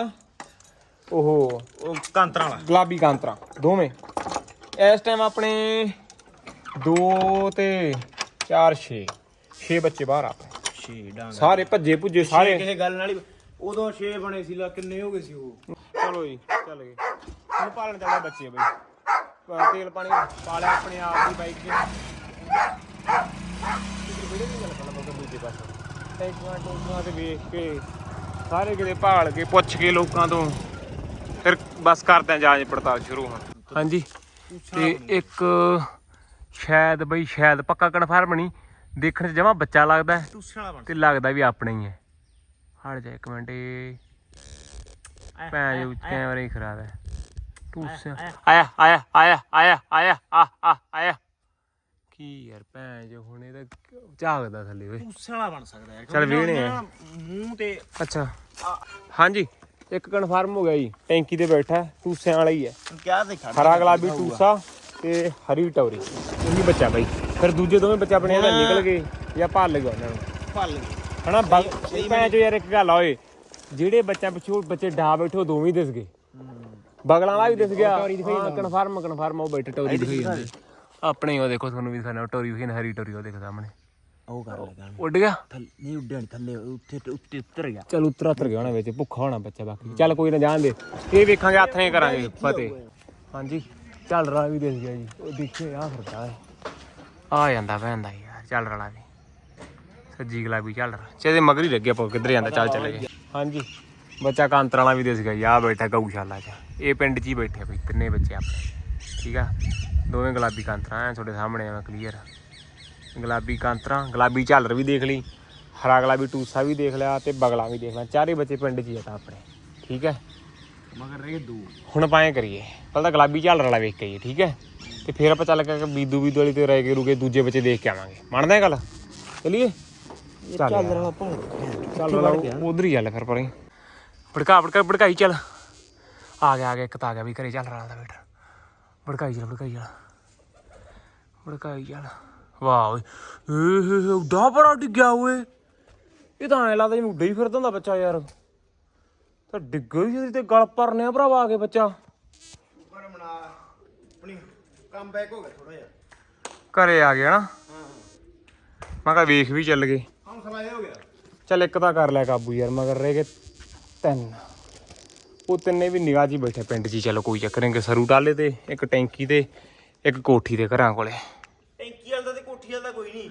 Speaker 1: ਉਹ
Speaker 2: ਉਹ ਕਾਂਤਰਾਂ ਵਾਲਾ।
Speaker 1: ਗੁਲਾਬੀ ਕਾਂਤਰਾ ਦੋਵੇਂ। ਇਸ ਟਾਈਮ ਆਪਣੇ 2 ਤੇ 4 6 6 ਬੱਚੇ ਬਾਹਰ ਆ ਆਪਣੇ।
Speaker 2: ਛੇ ਡਾਂਗ
Speaker 1: ਸਾਰੇ ਭੱਜੇ ਭੁੱਜੇ ਸਾਰੇ।
Speaker 2: ਕਿਸੇ ਗੱਲ ਨਾਲ ਹੀ ਉਦੋਂ ਛੇ ਬਣੇ ਸੀ ਲਾ ਕਿੰਨੇ ਹੋ ਗਏ ਸੀ ਉਹ?
Speaker 1: ਚਲੋ ਜੀ ਚੱਲ ਗਏ। ਹੁਣ ਪਾਲਣ ਚੱਲਦਾ ਬੱਚੇ ਬਈ। ਤੇਲ ਪਾਣੀ ਪਾ ਲਿਆ ਆਪਣੇ ਆਪ ਦੀ ਬਾਈਕ 'ਚ ਕਿਤੇ ਵੀਡੀਓ ਨਹੀਂ ਚੱਲ ਪਣਾ ਮਗਰ ਦੂਜੇ ਪਾਸੇ ਟੈਂਕੀਆਂ ਟੂੰਕੀਆਂ ਤੇ ਵੇਖ ਕੇ ਸਾਰੇ ਕਿਤੇ ਭਾਲ ਕੇ ਪੁੱਛ ਕੇ ਲੋਕਾਂ ਤੋਂ ਫਿਰ ਬਸ ਕਰਦੇ ਆ ਜਾਂਚ ਪੜਤਾਲ ਸ਼ੁਰੂ ਹੁਣ। ਹਾਂਜੀ ਤੇ ਇੱਕ ਸ਼ਾਇਦ ਬਈ ਸ਼ਾਇਦ ਪੱਕਾ ਕਨਫਰਮ ਨਹੀਂ ਦੇਖਣ 'ਚ ਜਮਾ ਬੱਚਾ ਲੱਗਦਾ ਹੈ ਤੇ ਲੱਗਦਾ ਵੀ ਆਪਣਾ ਹੀ ਹੈ। ਹਟ ਜਾ ਇੱਕ ਮਿੰਟ ਇਹ ਭੈਣ ਜੋ ਕੈਮਰਾ ਹੀ ਖਰਾਬ ਹੈ। ਟੂਸ ਆਇਆ ਆਇਆ। ਆਇਆ ਆਇਆ ਆਇਆ ਆ ਆ ਆਇਆ। ਕੀ ਯਾਰ ਭੈਣ ਜੋ ਹੁਣ ਇਹਦਾ ਝਾਗਦਾ ਥੱਲੇ ਓਏ।
Speaker 2: ਟੂਸੇ ਵਾਲਾ ਬਣ ਸਕਦਾ ਯਾਰ
Speaker 1: ਚੱਲ ਵੇਹਣੇ ਆ।
Speaker 2: ਮੂੰਹ ਤੇ
Speaker 1: ਅੱਛਾ। ਹਾਂਜੀ ਇੱਕ ਕਨਫਰਮ ਹੋ ਗਿਆ ਜੀ। ਟੈਂਕੀ ਤੇ ਬੈਠਾ ਟੂਸਿਆਂ ਵਾਲਾ ਹੀ ਹੈ।
Speaker 2: ਕਿਆ ਦੇਖਾ
Speaker 1: ਹਰਾ ਗੁਲਾਬੀ ਟੂਸਾ ਤੇ ਹਰੀ ਟੌਰੀ। ਉਹੀ ਬੱਚਾ ਬਾਈ। ਫਿਰ ਦੂਜੇ ਦੋਵੇਂ ਬੱਚੇ ਆਪਣੇ ਇਹਦਾ ਨਿਕਲ ਗਏ ਜਾਂ ਭੱਲ ਗਏ ਉਹਨਾਂ ਨੂੰ।
Speaker 2: ਫਲ
Speaker 1: ਹਨਾ ਬਗ ਭੈਣ ਚੋ ਯਾਰ ਇੱਕ ਗੱਲ ਆ ਓਏ। ਜਿਹੜੇ ਬੱਚਿਆਂ ਪਿੱਛੇ ਬੱਚੇ ਡਾ ਬੈਠੇ ਉਹ ਦੋਵੇਂ ਹੀ ਦਿਸ ਗਏ। ਬਗਲਾਂ ਵਾਲਾ ਵੀ ਦਿਸ ਗਿਆ। ਕਨਫਰਮ ਕਨਫਰਮ ਉਹ ਬੈਠੇ ਟੋਰੀ ਦਿਖਾਈ। ਜਾਂਦੇ। ਆਪਣੇ ਉਹ ਦੇਖੋ ਤੁਹਾਨੂੰ ਵੀ ਦਿਖਾਣਾ ਟੋਰੀ ਵੀ ਹਰੀ ਟੋਰੀ ਉਹ ਦੇਖੋ ਸਾਹਮਣੇ
Speaker 2: ਉਹ ਕਰ ਲਗਾ
Speaker 1: ਉੱਡ ਗਿਆ?
Speaker 2: ਥੱਲੇ ਨਹੀਂ ਉੱਡਿਆ ਨਹੀਂ ਥੱਲੇ ਉੱਤੇ ਉੱਤੇ ਉਤਰ ਗਿਆ।
Speaker 1: ਚਲ ਉਤਰ ਉਤਰ ਗਿਆ ਹੋਣਾ ਵਿੱਚ ਭੁੱਖਾ ਹੋਣਾ ਬੱਚਾ ਬਾਕੀ। ਚੱਲ ਕੋਈ ਨਾ ਜਾਣ ਦੇ। ਇਹ ਵੇਖਾਂਗੇ ਹੱਥ ਕਰਾਂਗੇ ਫਤਿਹ ਹਾਂਜੀ। ਚੱਲ ਰਹਾ ਵੀ ਗਿਆ ਜੀ। ਉਹ ਦੇਖਿਓ ਆ ਫਿਰਦਾ ਹੈ। ਆ ਜਾਂਦਾ ਭੈਣ ਦਾ ਯਾਰ ਚੱਲ ਰਲਾ ਵੀ। ਸੱਜੀ ਗੁਲਾਬੀ ਚੱਲ ਰਹਾ ਚੇਦੇ ਮਗਰ ਲੱਗੇ ਆਪਾਂ ਕਿੱਧਰ ਜਾਂਦਾ ਚੱਲ ਚੱਲੇ ਗਏ। ਹਾਂਜੀ। ਬੱਚਾ ਕਾਂਤਰ ਵਾਲਾ ਵੀ ਦਿਸ ਗਿਆ ਯਾ ਬੈਠਾ ਗਊਸ਼ਾਲਾ 'ਚ। ਇਹ ਪਿੰਡ 'ਚ ਹੀ ਬੈਠੇ ਬਈ ਤਿੰਨੇ ਬੱਚੇ ਆਪਣੇ। ਠੀਕ ਆ? ਦੋਵੇਂ ਗੁਲਾਬੀ ਕਾਂਤਰਾਂ ਐ ਤੁਹਾਡੇ ਸਾਹਮਣੇ ਆ ਕਲੀਅਰ ਗੁਲਾਬੀ ਕਾਂਤਰਾਂ ਗੁਲਾਬੀ ਝਾਲਰ ਵੀ ਦੇਖ ਲਈ ਹਰਾ ਗੁਲਾਬੀ ਟੂਸਾ ਵੀ ਦੇਖ ਲਿਆ ਤੇ ਬਗਲਾ ਵੀ ਦੇਖ ਲਿਆ। ਚਾਰੇ ਬੱਚੇ ਪਿੰਡ 'ਚ ਹੀ ਆ ਤਾਂ ਆਪਣੇ ਠੀਕ ਹੈ?
Speaker 2: ਮਗਰ ਰਹੇ ਦੋ।
Speaker 1: ਹੁਣ ਆਪਾਂ ਐਂ ਕਰੀਏ ਪਹਿਲਾਂ ਤਾਂ ਗੁਲਾਬੀ ਝਾਲਰ ਵਾਲਾ ਵੇਖ ਕੇ ਆਈਏ ਠੀਕ ਹੈ? ਤੇ ਫਿਰ ਆਪਾਂ ਚੱਲ ਕੇ ਬੀਦੂ ਬੀਦੂ ਵਾਲੀ ਤੇ ਰਹਿ ਕੇ ਰੁਕੇ ਦੂਜੇ ਬੱਚੇ ਦੇਖ ਕੇ ਆਵਾਂਗੇ। ਮੰਨਦਾ ਇਹ ਗੱਲ? ਚਲਿਏ? ਚੱਲ
Speaker 2: ਚੱਲ
Speaker 1: ਯਾਰ।
Speaker 2: ਰਹਾ ਭਾਂ
Speaker 1: ਚੱਲ ਉਧਰ ਹੀ ਚੱਲ ਫਿਰ ਪਰੇ। ਭੜਕਾ ਭੜਕਾ ਭੜਕਾਈ ਚੱਲ। ਆ ਗਿਆ ਆ ਗਿਆ ਇੱਕ ਤਾਂ ਆ ਗਿਆ ਵੀ ਘਰੇ ਚੱਲ ਰਹਾ ਦਾ ਬੇਟਾ ਭੜਕਾਈ ਚੱਲ ਭੜਕਾਈ ਚੱਲ। ਭੜਕਾਈ ਚੱਲ। ਵਾਹ ਓਏ। ਏ ਉੱਡਾ ਬੜਾ ਡਿੱਗਿਆ ਓਏ। ਇਹ ਤਾਂ ਐ ਲੱਗਦਾ ਜਿਵੇਂ ਉੱਡਾ ਹੀ ਫਿਰਦਾ ਹੁੰਦਾ ਬੱਚਾ ਯਾਰ। ਤਾਂ ਡਿੱਗੋ ਹੀ ਤੇ ਗਲ ਪਰਨੇ ਆ ਭਰਾਵਾ ਆ ਕੇ ਬੱਚਾ।
Speaker 2: ਪਰ ਬਣਾ ਆਪਣੀ ਕੰਮ ਬੈਕ ਹੋ ਗਿਆ ਥੋੜਾ ਜਿਹਾ।
Speaker 1: ਘਰੇ ਆ ਗਿਆ ਨਾ।
Speaker 2: ਹਾਂ।
Speaker 1: ਮੈਂ ਕਿਹਾ ਵੇਖ ਵੀ ਚੱਲ ਗਏ।
Speaker 2: ਹੌਸਲਾ ਇਹ ਹੋ ਗਿਆ।
Speaker 1: ਚੱਲ ਇੱਕ ਤਾਂ ਕਰ ਲਿਆ ਕਾਬੂ ਯਾਰ ਮਗਰ ਰਹਿ ਗਏ ਤਿੰਨ। ਉਹ ਤਿੰਨੇ ਵੀ ਨਿਗਾਹ 'ਚ ਹੀ ਬੈਠੇ ਪਿੰਡ 'ਚ ਹੀ। ਚਲੋ ਕੋਈ ਚੱਕਰ ਨਹੀਂ ਕਿ ਸਰੂ ਟਾਲੇ ਤੇ ਇੱਕ ਟੈਂਕੀ ਤੇ ਇੱਕ ਕੋਠੀ ਤੇ ਘਰਾਂ ਕੋਲੇ।
Speaker 2: ਟੈਂਕੀ ਵਾਲਾ ਦਾ ਤੇ ਕੋਠੀ ਵਾਲਾ ਦਾ ਕੋਈ ਨਹੀਂ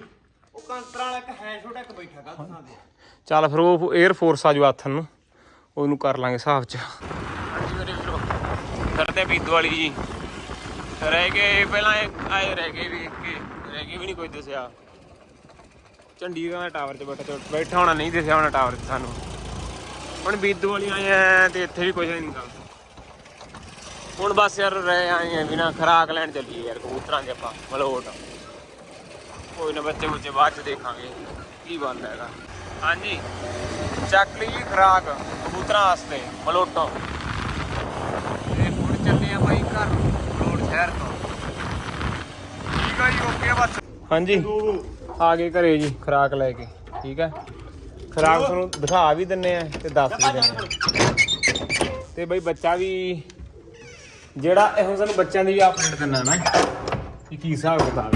Speaker 2: ਉਹ ਕਾਂਤਰਾਂ ਵਾਲਾ ਇੱਕ ਹੈ ਛੋਟਾ ਇੱਕ ਬੈਠਾ ਗਾ ਥਾਂ ਤੇ
Speaker 1: ਚੱਲ ਫਿਰ ਉਹ 에ਅਰ ਫੋਰਸ ਆ ਜੋ ਹੱਥ ਨੂੰ। ਉਹਨੂੰ ਕਰ ਲਾਂਗੇ ਹਿਸਾਬ 'ਚ। ਕਰਦੇ ਬੀਦੂ ਵਾਲੀ ਜੀ। ਰਹਿ ਗਏ ਪਹਿਲਾਂ ਇਹ ਆਏ ਰਹਿ ਗਏ ਵੇਖ ਕੇ। ਰਹਿ ਗਏ ਵੀ ਨਹੀਂ ਕੋਈ ਦੱਸਿਆ। ਚੰਡੀਗੜ੍ਹ ਦਾ ਟਾਵਰ 'ਚ ਬੈਠਾ ਬੈਠਾ ਹੋਣਾ ਨਹੀਂ ਦਿਸਿਆ ਹੋਣਾ ਟਾਵਰ 'ਚ ਸਾਨੂੰ। ਹੁਣ ਬੀਦੂ ਵਾਲੀ ਆਏ ਆ ਤੇ ਇੱਥੇ ਵੀ ਕੁਝ ਨਹੀਂ ਨਿਕਲਦਾ ਹੁਣ ਬਸ ਯਾਰ ਰਹਿ ਆਏ ਆ ਬਿਨਾ ਖਰਾਕ ਲੈਣ ਚੱਲੀਏ ਯਾਰ ਕਬੂਤਰਾਂ ਦੇ ਆਪਾਂ ਮਲੋਟ। ਕੋਈ ਨਾ ਬੱਚੇ ਬੱਚੇ ਬਾਅਦ ਚ ਦੇਖਾਂਗੇ ਕੀ ਬਣਦਾ ਹੈਗਾ। ਹਾਂਜੀ ਚੱਕ ਲਈ ਖਰਾਕ ਕਬੂਤਰਾਂ ਵਾਸਤੇ ਮਲੋਟੋਂ। ਤੇ ਹੁਣ ਚੱਲੇ ਆ ਬਾਈ ਘਰ ਮਲੋਟ ਸ਼ਹਿਰ ਤੋਂ। ਠੀਕ ਆ ਜੀ ਓਕੇ ਬਸ। ਹਾਂਜੀ। ਆ ਗਏ ਘਰੇ ਜੀ ਖਰਾਕ ਲੈ ਕੇ ਠੀਕ ਹੈ ਖਰਾਕ ਤੁਹਾਨੂੰ ਦਿਖਾ ਵੀ ਦਿੰਨੇ ਆ ਤੇ ਦੱਸ ਵੀ ਦਿੰਨੇ ਆ। ਤੇ ਬਈ ਬੱਚਾ ਵੀ ਜਿਹੜਾ ਇਹ ਹੁਣ ਸਾਨੂੰ ਬੱਚਿਆਂ ਦੀ ਵੀ ਅਪਡੇਟ ਦਿੰਨਾ ਨਾ ਕਿ ਕੀ ਹਿਸਾਬ ਕਿਤਾਬ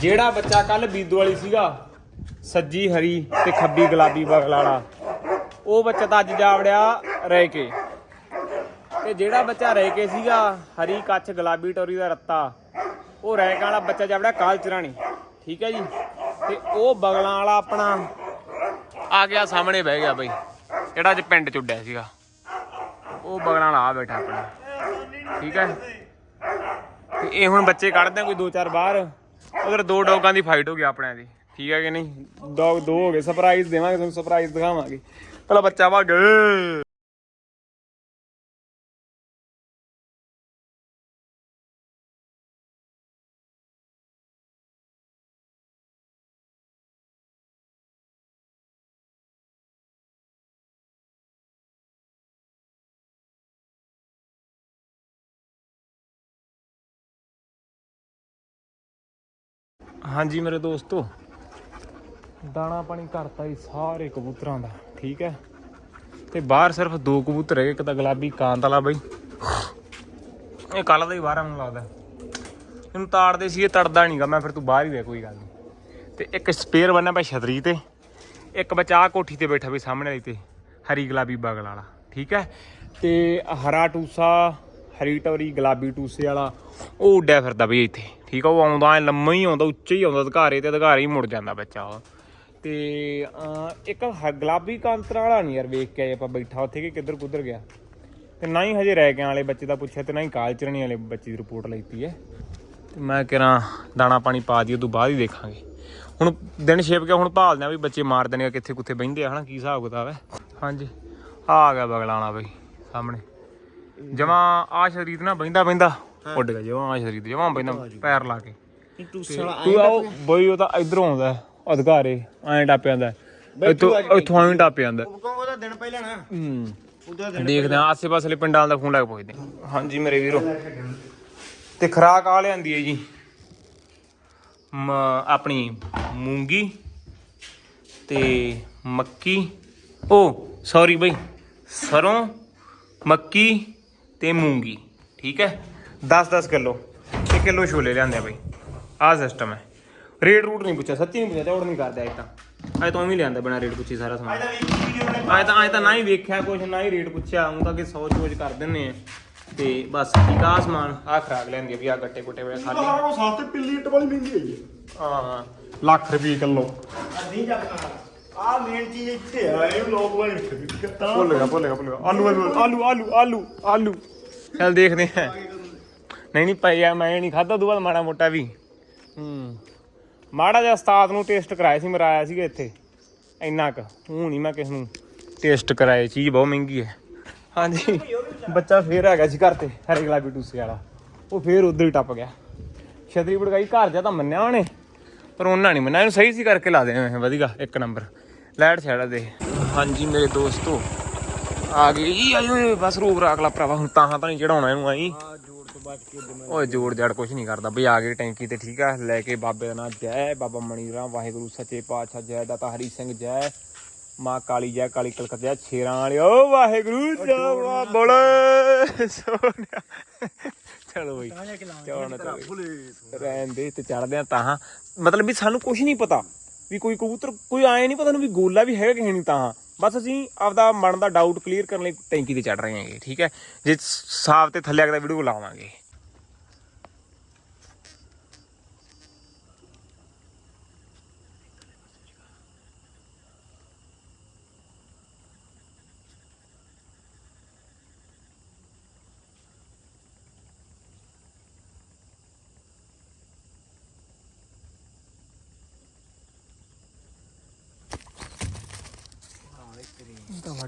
Speaker 1: ਜਿਹੜਾ ਬੱਚਾ ਕੱਲ ਬੀਦੂ ਵਾਲੀ ਸੀਗਾ, ਸੱਜੀ ਹਰੀ ਤੇ ਖੱਬੀ ਗੁਲਾਬੀ ਬਗਲ ਵਾਲਾ ਉਹ ਬੱਚਾ ਤਾਂ ਅੱਜ ਜਾ ਵੜਿਆ ਰਹਿ ਕੇ। ਤੇ ਜਿਹੜਾ ਬੱਚਾ ਰਹਿ ਕੇ ਸੀਗਾ, ਹਰੀ ਕੱਛ ਗੁਲਾਬੀ ਟੋਰੀ ਦਾ ਰੱਤਾ, ਉਹ ਰਹਿ ਕੇ ਵਾਲਾ ਬੱਚਾ ਜਾ ਵੜਿਆ ਕਾਲ ਚਰਾਣੀ ਠੀਕ ਹੈ ਜੀ? ਤੇ ਉਹ ਬਗਲਾਂ ਵਾਲਾ ਆਪਣਾ ਆ ਗਿਆ, ਸਾਹਮਣੇ ਬਹਿ ਗਿਆ ਬਈ। ਜਿਹੜਾ ਅੱਜ ਪਿੰਡ ਚ ਉੱਡਿਆ ਸੀਗਾ। ਉਹ ਬਗਲਾਂ ਨਾਲ ਆ ਬੈਠਾ ਆਪਣਾ। ਠੀਕ ਹੈ? ਤੇ ਇਹ ਹੁਣ ਬੱਚੇ ਕੱਢਦੇ ਆ, ਕੋਈ ਦੋ ਚਾਰ ਬਾਹਰ। ਉਧਰ ਦੋ ਡੌਗਾਂ ਦੀ ਫਾਈਟ ਹੋ ਗਈ ਆਪਣਿਆਂ ਦੀ। ਠੀਕ ਹੈ ਕਿ ਨਹੀਂ? ਡੌਗ ਦੋ ਹੋ ਗਏ ਸਰਪ੍ਰਾਈਜ਼ ਦੇਵਾਂਗੇ, ਤੁਹਾਨੂੰ ਸਰਪ੍ਰਾਈਜ਼ ਦਿਖਾਵਾਂਗੇ। ਪਹਿਲਾਂ ਬੱਚਾ ਭੱਗ ਹਾਂਜੀ ਮੇਰੇ ਦੋਸਤੋ। ਦਾਣਾ ਪਾਣੀ ਕਰਤਾ ਹੀ ਸਾਰੇ ਕਬੂਤਰਾਂ ਦਾ ਠੀਕ ਹੈ? ਤੇ ਬਾਹਰ ਸਿਰਫ ਦੋ ਕਬੂਤਰ ਹੈਗੇ ਇੱਕ ਤਾਂ ਗੁਲਾਬੀ ਕਾਂਤ ਵਾਲਾ ਬਈ। ਇਹ ਕੱਲ ਦਾ ਹੀ ਬਾਹਰ ਮੈਨੂੰ ਲੱਗਦਾ। ਇਹਨੂੰ ਤਾੜਦੇ ਸੀ ਇਹ ਤੜਦਾ ਨਹੀਂਗਾ ਮੈਂ ਫਿਰ ਤੂੰ ਬਾਹਰ ਹੀ ਵੇ ਕੋਈ ਗੱਲ ਨਹੀਂ ਤੇ ਇੱਕ ਸਪੇਅਰ ਬੰਨਾ ਪਿਆ ਛਤਰੀ ਤੇ ਇੱਕ ਬੱਚਾ ਕੋਠੀ ਤੇ ਬੈਠਾ ਵੀ ਸਾਹਮਣੇ ਵਾਲੀ ਤੇ ਹਰੀ ਗੁਲਾਬੀ ਬਗਲ ਵਾਲਾ ਠੀਕ ਹੈ? ਤੇ ਹਰਾ ਟੂਸਾ ਹਰੀ ਟਵਰੀ ਗੁਲਾਬੀ ਟੂਸੇ ਵਾਲਾ ਉਹ ਉੱਡਿਆ ਫਿਰਦਾ ਬਈ ਇੱਥੇ। ਠੀਕ ਆ, ਉਹ ਆਉਂਦਾ ਐ ਲੰਮਾ ਹੀ ਆਉਂਦਾ, ਉੱਚਾ ਹੀ ਆਉਂਦਾ, ਅਧਿਕਾਰੇ ਤੇ ਅਧਿਕਾਰੇ ਹੀ ਮੁੜ ਜਾਂਦਾ ਬੱਚਾ ਉਹ। ਤੇ ਇੱਕ ਗੁਲਾਬੀ ਕਾਂਤਰਾ ਵਾਲਾ ਨਹੀਂ ਯਾਰ ਵੇਖ ਕੇ ਆਏ ਆਪਾਂ ਬੈਠਾ ਉੱਥੇ ਕਿ ਕਿੱਧਰ ਕੁੱਧਰ ਗਿਆ। ਤੇ ਨਾ ਹੀ ਹਜੇ ਰਹਿ ਗਿਆ ਵਾਲੇ ਬੱਚੇ ਦਾ ਪੁੱਛਿਆ ਤੇ ਨਾ ਹੀ ਕਾਲਚਰਣੀ ਵਾਲੇ ਬੱਚੇ ਦੀ ਰਿਪੋਰਟ ਲਈਤੀ ਹੈ। ਤੇ ਮੈਂ ਕਿਹਾ, ਦਾਣਾ ਪਾਣੀ ਪਾ ਦਈਏ ਤੋਂ ਬਾਅਦ ਹੀ ਦੇਖਾਂਗੇ। ਹੁਣ ਦਿਨ ਛੇਪ ਗਿਆ ਹੁਣ ਭਾਲਦੇ ਆ ਵੀ ਬੱਚੇ ਮਾਰ ਦੇਣੇ ਆ ਕਿੱਥੇ ਕੁੱਥੇ ਬਹਿੰਦੇ ਆ, ਹਨਾ, ਕੀ ਹਿਸਾਬ ਕਿਤਾਬ ਹੈ। ਹਾਂਜੀ, ਆ ਗਿਆ ਬਗਲਾਣਾ ਬਈ, ਸਾਹਮਣੇ। ਜਮਾ ਆ ਸ਼ਰੀਰ ਨਾ ਬਹਿੰਦਾ ਬਹਿੰਦਾ ਉੱਡ ਗਿਆ ਆ ਸ਼ਰੀਰ ਜਮਾ ਬਹਿੰਦਾ ਪੈਰ ਲਾ ਕੇ। ਤੂੰ ਆਓ ਬਈ ਉਹ ਤਾਂ ਇਧਰੋਂ ਆਉਂਦਾ ਅਧਿਕਾਰੇ ਐਂ ਟੱਪ ਜਾਂਦਾ। ਇੱਥੋਂ ਇੱਥੋਂ ਐਂ ਟੱਪ ਜਾਂਦਾ।
Speaker 2: ਉਹ ਉਹਦਾ ਦਿਨ ਪਹਿਲਾਂ ਨਾ।
Speaker 1: ਹੂੰ। ਦੇਖਦੇ ਆ ਆਸੇ ਪਾਸੇ ਵਾਲੇ ਪਿੰਡਾਂ ਦਾ ਫੋਨ ਲੈ ਕੇ ਪੁੱਛਦੇ। ਹਾਂਜੀ ਮੇਰੇ ਵੀਰੋ। ਤੇ ਖਰਾਕ ਆ ਲਿਆਂਦੀ ਹੈ ਜੀ। ਮ ਆਪਣੀ ਮੂੰਗੀ ਤੇ ਮੱਕੀ। ਓ ਸੌਰੀ ਬਈ। ਸਰੋਂ ਮੱਕੀ ਤੇ ਮੂੰਗੀ। ਠੀਕ ਹੈ? 10-10 ਕਿਲੋ ਤੇ ਕਿਲੋ ਛੋਲੇ ਲਿਆਂਦੇ ਆ ਬਈ। ਆਹ ਸਿਸਟਮ ਹੈ। ਰੇਟ ਰੂਟ ਨਹੀਂ ਪੁੱਛਿਆ ਸੱਚੀ ਨਹੀਂ ਪੁੱਛਿਆ ਤੇ ਔਰ ਨਹੀਂ ਕਰਦਾ ਇਹ ਤਾਂ। ਅੱਜ ਤਾਂ ਉਵੇਂ ਲਿਆਂਦਾ ਬਿਨਾ ਰੇਟ ਪੁੱਛੀ ਸਾਰਾ ਸਮਾਨ। ਅੱਜ ਤਾਂ ਅੱਜ ਤਾਂ ਨਾ ਹੀ ਵੇਖਿਆ ਕੁਛ ਨਾ ਹੀ ਰੇਟ ਪੁੱਛਿਆ। ਹੁਣ ਤਾਂ ਕਿ ਸੋਚ ਸੋਚ ਕਰ ਦਿੰਨੇ ਆ। ਤੇ ਬਸ ਠੀਕ ਆ ਆਹ ਸਮਾਨ ਆ ਖਰਾਕ ਲੈਂਦੀ ਆ ਵੀ ਆ ਗੱਟੇ ਗੁੱਟੇ ਵੇ ਖਾਲੀ
Speaker 2: ਉਹ ਸਸਤੇ ਪਿੱਲੀ ਇੱਟ ਵਾਲੀ ਮਹਿੰਗੀ ਹੈ। ਜੀ
Speaker 1: ਹਾਂ ਲੱਖ ਰੁਪਏ ਕਿਲੋ।
Speaker 2: ਅੱਧੀ ਜੱਕਾ ਆ ਮੇਨ ਚੀਜ਼ ਇੱਥੇ ਆ ਇਹ ਲੋਕ ਵਾਲੀ ਨਹੀਂ ਕਿਤਾ
Speaker 1: ਭੁੱਲ ਗਿਆ ਭੁੱਲ ਗਿਆ ਭੁੱਲ ਗਿਆ। ਆਲੂ ਆਲੂ ਆਲੂ ਆਲੂ ਆਲੂ ਆਲੂ। ਚੱਲ ਦੇਖਦੇ ਆ। ਨਹੀਂ ਨਹੀਂ ਪਈਆ ਮੈਂ ਨਹੀਂ ਖਾਦਾ ਦੂ ਬਾਅਦ ਮਾੜਾ ਮੋਟਾ ਵੀ। ਹੂੰ। ਮਾੜਾ ਜਿਹਾ ਉਸਤਾਦ ਨੂੰ ਟੇਸਟ ਕਰਾਇਆ ਸੀ ਮੇਰਾ ਆਇਆ ਸੀਗਾ ਇੱਥੇ। ਇੰਨਾ ਕੁ। ਹੁਣ ਨਹੀਂ ਮੈਂ ਕਿਸ ਨੂੰ ਟੇਸਟ ਕਰਾਇਆ ਚੀਜ਼ ਬਹੁਤ ਮਹਿੰਗੀ ਹੈ। ਹਾਂਜੀ। ਬੱਚਾ ਫੇਰ ਹੈਗਾ ਸੀ ਘਰ ਤੇ ਹਰੇ ਗੁਲਾਬੀ ਟੂਸੇ ਵਾਲਾ। ਉਹ ਫੇਰ ਉਧਰ ਹੀ ਟੱਪ ਗਿਆ। ਛਤਰੀ ਬੜਗਾਈ ਘਰ ਜਾ ਤਾਂ ਮੰਨਿਆ ਉਹਨੇ। ਪਰ ਉਹਨਾਂ ਨਹੀਂ ਮੰਨਿਆ ਇਹਨੂੰ ਸਹੀ ਸੀ ਕਰਕੇ ਲਾ ਦੇਣਾ ਵਧੀਆ ਇੱਕ ਨੰਬਰ ਲਾਈਟ ਛੜਾ ਦੇ। ਹਾਂਜੀ ਮੇਰੇ ਦੋਸਤੋ ਆ ਜੀ ਆਇਓ ਬਸ ਰੂਪ ਰਾਖ ਲਾ ਭਰਾਵਾ ਹੁਣ ਤਾਂ ਤਾਂ ਨਹੀਂ ਚੜਾਉਣਾ ਇਹਨੂੰ ਆਈ। ਓਏ ਜੋੜ ਜੜ ਕੁਛ ਨਹੀਂ ਕਰਦਾ। ਬਈ ਆ ਗਏ ਟੈਂਕੀ ਤੇ ਠੀਕ ਆ। ਲੈ ਕੇ ਬਾਬੇ ਦਾ ਨਾਮ ਜੈ ਬਾਬਾ ਮਣੀ ਰਾਮ ਵਾਹਿਗੁਰੂ ਸੱਚੇ ਪਾਤਸ਼ਾਹ ਜੈ ਦਾਤਾ ਹਰੀ ਸਿੰਘ ਜੈ ਮਾਂ ਕਾਲੀ ਜੈ ਕਾਲੀ ਕਲਕੱਤਾ ਜੈ ਛੇਰਾਂ ਵਾਲੇ ਓ ਵਾਹਿਗੁਰੂ ਜਵਾ ਬੋਲੇ। ਸੋਨਿਆ ਚਲੋ ਬਈ ਚੌਣ ਤੇ ਰਹਿਣ ਦੇ ਤੇ ਚੜਦੇ ਆ ਤਾਂ ਮਤਲਬ ਵੀ ਸਾਨੂੰ ਕੁਝ ਨਹੀਂ ਪਤਾ। ਵੀ ਕੋਈ ਕਬੂਤਰ ਕੋਈ ਆਏ ਨਹੀਂ ਪਤਾ ਨੂੰ ਵੀ ਗੋਲਾ ਵੀ ਹੈਗਾ ਕਿ ਨਹੀਂ ਤਾਂ ਬਸ ਅਸੀਂ ਆਪਦਾ ਮਨ ਦਾ ਡਾਊਟ ਕਲੀਅਰ ਕਰਨ ਲਈ ਟੈਂਕੀ ਤੇ ਚੜ ਰਹੇ ਹਾਂਗੇ, ਠੀਕ ਹੈ? ਜੇ ਸਾਫ਼ ਤੇ ਥੱਲੇ ਅਗਦਾ ਵੀਡੀਓ ਲਾਵਾਂਗੇ।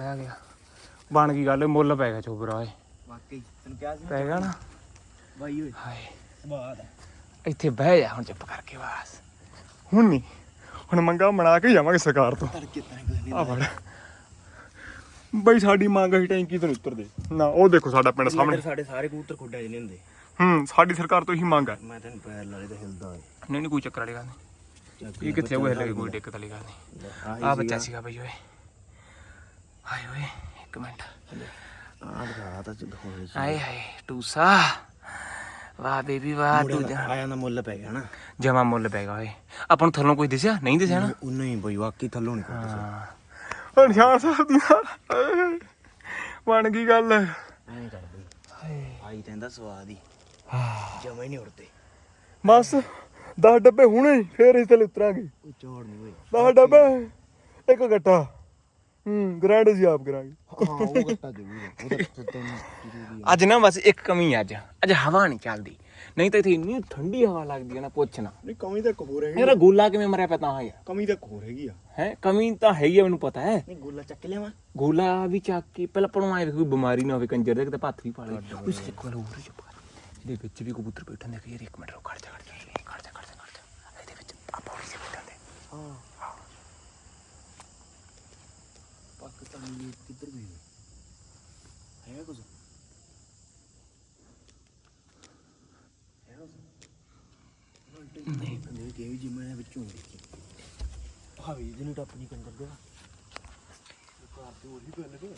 Speaker 1: ਫੜਿਆ ਗਿਆ। ਬਣ ਗਈ ਗੱਲ ਮੁੱਲ ਪੈ ਗਿਆ ਚੋਬਰਾ ਓਏ।
Speaker 2: ਵਾਕਈ ਤੈਨੂੰ ਕਿਹਾ ਸੀ
Speaker 1: ਪੈ ਗਿਆ ਨਾ?
Speaker 2: ਬਾਈ ਓਏ
Speaker 1: ਹਾਏ।
Speaker 2: ਹੈ
Speaker 1: ਇੱਥੇ ਬਹਿ ਜਾ ਹੁਣ ਚੁੱਪ ਕਰਕੇ ਬਸ। ਹੁਣ ਨਹੀਂ ਹੁਣ ਮੰਗਾ ਮਨਾ ਕੇ ਜਾਵਾਂਗੇ ਸਰਕਾਰ ਤੋਂ।
Speaker 2: ਤੜਕੇ ਤਾਂ ਕੋਈ
Speaker 1: ਆ ਫੜ। ਬਈ ਸਾਡੀ ਮੰਗ ਅਸੀਂ ਟੈਂਕੀ ਤੋਂ ਨੀ ਉਤਰਦੇ ਨਾ ਉਹ ਦੇਖੋ ਸਾਡਾ ਪਿੰਡ ਸਾਹਮਣੇ।
Speaker 2: ਸਾਡੇ ਸਾਰੇ ਕਬੂਤਰ ਖੁੱਡਾ ਜਿਹੇ ਹੁੰਦੇ।
Speaker 1: ਹੂੰ ਸਾਡੀ ਸਰਕਾਰ ਤੋਂ ਇਹੀ ਮੰਗ ਹੈ
Speaker 2: ਮੈਂ ਤੈਨੂੰ ਪੈਰ ਲਾਲੇ ਤੇ ਹਿਲਦਾ
Speaker 1: ਨਹੀਂ ਨਹੀਂ ਕੋਈ ਚੱਕਰ ਵਾਲੀ ਗੱਲ ਨਹੀਂ। ਇਹ ਕਿੱਥੇ ਉਹ ਹਲੇ ਕੋਈ ਦਿੱਕਤ ਵਾਲੀ ਗੱਲ ਨਹੀਂ। ਆ ਬੱਚਾ ਸੀਗਾ ਬਈ ਓਏ। ਹਾਏ ਓਏ ਇੱਕ ਮਿੰਟ।
Speaker 2: ਆ ਦਿਖਾ ਤਾਂ ਦਿਖਾਉਣੇ ਸੀ।
Speaker 1: ਆਏ ਹਾਏ ਟੂਸਾ। ਵਾਹ ਬੇਬੀ ਵਾਹ ਤੂੰ ਜਾ
Speaker 2: ਆਇਆ ਨਾ ਮੁੱਲ ਪੈ ਗਿਆ ਨਾ।
Speaker 1: ਜਮਾ ਮੁੱਲ ਪੈਗਾ ਓਏ। ਆਪਾਂ ਨੂੰ ਥੱਲੋਂ ਕੋਈ ਦਿਸਿਆ? ਨਹੀਂ ਦਿਸਿਆ ਨਾ?
Speaker 2: ਉਹ ਨਹੀਂ ਬਈ ਵਾਕਈ ਥੱਲੋਂ ਨਹੀਂ ਕੋਈ
Speaker 1: ਹਾਂ। ਹੁਣ ਸ਼ਾਨ ਸਾਹਿਬ ਦੀ ਨਾਲ ਬਣ ਗਈ ਗੱਲ।
Speaker 2: ਐਂ ਕਰ ਬਈ। ਆਈ ਤੈਂਦਾ ਸਵਾਦ ਹੀ। ਜਮਾ ਹੀ ਨਹੀਂ ਉੜਦੇ।
Speaker 1: ਬਸ 10 ਡੱਬੇ ਹੁਣੇ ਫੇਰ ਇਸ ਤੇ ਉਤਰਾਂਗੇ।
Speaker 2: ਉਹ ਚੋੜ ਨਹੀਂ ਓਏ।
Speaker 1: 10 ਡੱਬੇ ਇੱਕ ਗੱਟਾ। ਹੂੰ ਗ੍ਰੈਂਡ ਜੀ ਆਪ ਕਰਾਂਗੇ।
Speaker 2: ਹਾਂ ਉਹ ਘੱਟਾ ਜ਼ਰੂਰ ਉਹ ਤਾਂ ਤੈਨੂੰ ਜ਼ਰੂਰੀ
Speaker 1: ਅੱਜ ਨਾ ਬਸ ਇੱਕ ਕਮੀ ਹੈ ਅੱਜ ਅੱਜ ਹਵਾ ਨਹੀਂ ਚੱਲਦੀ। ਨਹੀਂ ਤਾਂ ਇੱਥੇ ਇੰਨੀ ਠੰਡੀ ਹਵਾ ਲੱਗਦੀ ਹੈ ਨਾ ਪੁੱਛਣਾ
Speaker 2: ਨਹੀਂ ਕਮੀ ਤਾਂ ਹੋਰ ਹੈਗੀ
Speaker 1: ਮੇਰਾ ਗੋਲਾ ਕਿਵੇਂ ਮਰਿਆ ਪਤਾ ਹਾਂ ਯਾਰ
Speaker 2: ਕਮੀ ਤਾਂ ਹੋਰ ਹੈਗੀ ਆ।
Speaker 1: ਹੈ ਕਮੀ ਤਾਂ ਹੈ ਹੀ ਆ ਮੈਨੂੰ ਪਤਾ ਹੈ।
Speaker 2: ਨਹੀਂ ਗੋਲਾ ਚੱਕ ਲਿਆਵਾਂ।
Speaker 1: ਗੋਲਾ ਵੀ ਚੱਕ ਕੇ ਪਹਿਲਾਂ ਪਣਵਾਏ ਕੋਈ ਬਿਮਾਰੀ ਨਾ ਹੋਵੇ ਕੰਜਰ ਦੇ ਕਿਤੇ ਹੱਥ ਵੀ ਪਾ ਲੇ ਉਸ ਇੱਕ ਵਾਰ ਹੋਰ ਚੁੱਪ ਕਰ। ਇਹਦੇ ਵਿੱਚ ਵੀ ਕਬੂਤਰ ਬੈਠਣ ਦੇ ਯਾਰ ਇੱਕ ਮਿੰਟ ਰੁਕ ਖੜ ਜਾ ਖੜ ਜਾ ਖੜ ਜਾ ਖੜ ਜਾ ਖੜ ਜਾ। ਇਹਦੇ ਵਿੱਚ ਆ ਪੌੜੀ ਤੇ ਬੈਠਣ ਦੇ।
Speaker 2: ਹਾਂ। ਪਾਕਿਸਤਾਨੀ ਕਿੱਧਰ ਗਈ ਹੈ ਕੁਝ ਹੈ ਕੁਝ ਨਹੀਂ ਕੰਦੇ ਕਿ ਜੀ ਮੈਂ ਵਿੱਚੋਂ ਦੇਖੀ ਹਾਵੀ ਜਿਹਨੂੰ ਟੱਪ ਨਹੀਂ ਕੰਦਰ ਦੇ ਕਾਰ ਤੇ ਉਹੀ ਗੱਲ ਹੈ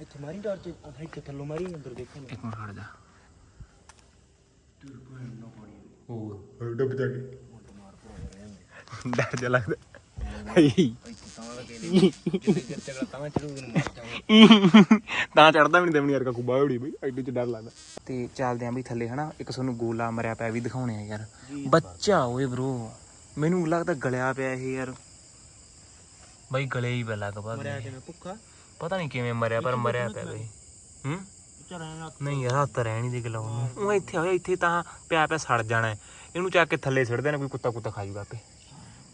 Speaker 2: ਇੱਥੇ ਮਾਰੀ ਟਾਰਚ ਆ ਇੱਥੇ ਥੱਲੋਂ ਮਾਰੀ ਅੰਦਰ ਦੇਖਣ
Speaker 1: ਇੱਕ ਮਿੰਟ ਖੜ ਜਾ
Speaker 2: ਤੁਰ ਪੈਣ ਨਾ ਪਾਣੀ
Speaker 1: ਹੋਰ ਡੁੱਬ ਜਾ ਕੇ। ਡਰ ਜਾ ਲੱਗਦਾ।
Speaker 2: ਤਾਂ ਨੂੰ
Speaker 1: ਚੜਦਾ ਵੀ ਨਹੀਂ ਦੇਵਣੀ ਯਾਰ ਕੂਬਾ ਹੋੜੀ ਬਈ ਐਡੇ ਚ ਡਰ ਲੱਗਦਾ। ਤੇ ਚੱਲਦੇ ਆਂ ਵੀ ਥੱਲੇ ਹਨਾ? ਇੱਕ ਤੁਹਾਨੂੰ ਗੋਲਾ ਮਰਿਆ ਪਿਆ ਵੀ ਦਿਖਾਉਣੇ ਆ ਯਾਰ। ਬੱਚਾ ਓਏ bro ਮੈਨੂੰ ਲੱਗਦਾ ਗਲਿਆ ਪਿਆ ਇਹ ਯਾਰ। ਬਈ ਗਲੇ ਹੀ ਪਿਆ ਲੱਗ ਪਾ
Speaker 2: ਮਰਿਆ ਕਿਵੇਂ? ਭੁੱਖਾ?
Speaker 1: ਪਤਾ ਨਹੀਂ ਕਿਵੇਂ ਮਰਿਆ ਪਰ ਮਰਿਆ ਪਿਆ ਬਈ। ਹੂੰ? ਨਹੀਂ ਯਾਰ ਹੱਥ ਰਹਿਣ ਦੇ ਗਲਾਉਣ ਨੂੰ ਉਹ ਇੱਥੇ ਹੋਇਆ ਇੱਥੇ ਤਾਂ ਪਿਆ ਪਿਆ ਸੜ ਜਾਣਾ। ਇਹਨੂੰ ਚੱਕ ਕੇ ਥੱਲੇ ਸਿੱਟ ਦੇਣਾ ਕੋਈ ਕੁੱਤਾ ਕੁੱਤਾ ਖਾ ਜੂਗਾ ਆਪੇ।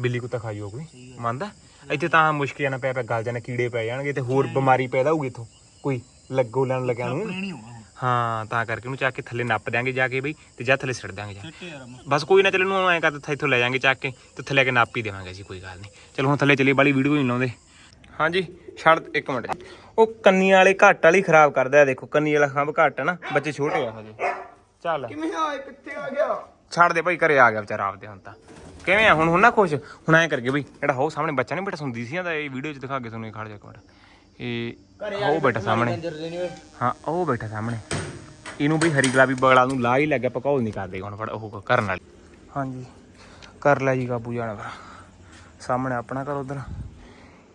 Speaker 1: ਬਿੱਲੀ ਕੁੱਤਾ ਖਾ ਜੂਗਾ ਕੋਈ ਮੰਨਦਾ? ਇੱਥੇ ਤਾਂ ਮੁਸ਼ਕਿਲ ਨਾਲ ਪਿਆ ਪਿਆ ਗਲ ਜਾਣਾ ਕੀੜੇ ਪੈ ਜਾਣਗੇ ਤੇ ਹੋਰ ਬਿਮਾਰੀ ਪੈਦਾ ਹੋਊਗੀ ਇੱਥੋਂ। ਕੋਈ ਲੱਗੋ ਲੈਣ ਲੱਗਿਆ ਨੂੰ।
Speaker 2: ਨਹੀਂ ਹੋਣਾ
Speaker 1: ਹਾਂ ਤਾਂ ਕਰਕੇ ਉਹਨੂੰ ਚੱਕ ਕੇ ਥੱਲੇ ਨੱਪ ਦਿਆਂਗੇ ਜਾ ਕੇ ਬਈ ਤੇ ਜਾਂ ਥੱਲੇ ਸਿੱਟ ਦਿਆਂਗੇ ਜਾ
Speaker 2: ਚਿੱਟੇ ਯਾਰ
Speaker 1: ਬਸ ਕੋਈ ਨਾ ਚੱਲ ਇਹਨੂੰ ਐਂ ਕਰ ਦਿੱਤਾ ਇੱਥੋਂ ਲੈ ਜਾਾਂਗੇ ਚੱਕ ਕੇ ਤੇ ਥੱਲੇ ਆ ਕੇ ਨਾਪ ਹੀ ਦੇਵਾਂਗੇ ਜੀ ਕੋਈ ਗੱਲ ਨਹੀਂ। ਚਲੋ ਹੁਣ ਥੱਲੇ ਚੱਲੀ ਬਾਲੀ ਵੀਡੀਓ ਨਹੀਂ ਲਾਉਂਦੇ। ਹਾਂਜੀ ਛੱਡ ਇੱਕ ਮਿੰਟ। ਉਹ ਕੰਨੀ ਵਾਲੇ ਘੱਟ ਵਾਲੀ ਖਰਾਬ ਕਰਦਾ ਆ ਦੇਖੋ ਕੰਨੀ ਵਾਲਾ ਖੰਭ ਘੱਟ ਹੈ ਨਾ ਬੱਚੇ ਛੋਟੇ ਆ ਹਜੇ। ਚੱਲ।
Speaker 2: ਕਿਵੇਂ ਆਏ ਕਿੱਥੇ ਆ ਗਿਆ?
Speaker 1: ਛੱਡ ਦੇ ਭਾਈ ਘਰੇ ਆ ਗਿਆ ਵਿਚਾਰਾ ਆਪਦੇ ਹੁਣ ਤਾਂ। ਕਿਵੇਂ ਆ? ਹੁਣ ਹੁਣ ਨਾ ਖੁਸ਼? ਹੁਣ ਐਂ ਕਰਕੇ ਬਈ ਜਿਹੜਾ ਹੋ ਸਾਹਮਣੇ ਬੱਚਾ ਨਹੀਂ ਬੈਠਾ ਸੁਣਦੀ ਸੀ ਇਹਦਾ ਇਹ ਵੀਡੀਓ 'ਚ ਦਿਖਾ ਕੇ ਤੁਹਾਨੂੰ ਇਹ ਖੜ ਜਾ ਇੱਕ ਮਿੰਟ। ਇਹ ਉਹ ਬੈਠਾ ਸਾਹਮਣੇ। ਹਾਂ ਉਹ ਬੈਠਾ ਸਾਹਮਣੇ। ਇਹਨੂੰ ਬਈ ਹਰੀ ਗੁਲਾਬੀ ਬਗਲਾ ਨੂੰ ਲਾ ਹੀ ਲੱਗਿਆ ਪਕੌਲ ਨਹੀਂ ਕਰਦੇ ਹੁਣ ਫੜ ਉਹ ਕਰਨ ਵਾਲੀ। ਹਾਂਜੀ। ਕਰ ਲੈ ਜੀ ਕਾਬੂ ਜਾਨਵਰ ਸਾਹਮਣੇ ਆਪਣਾ ਘਰ ਉਧਰ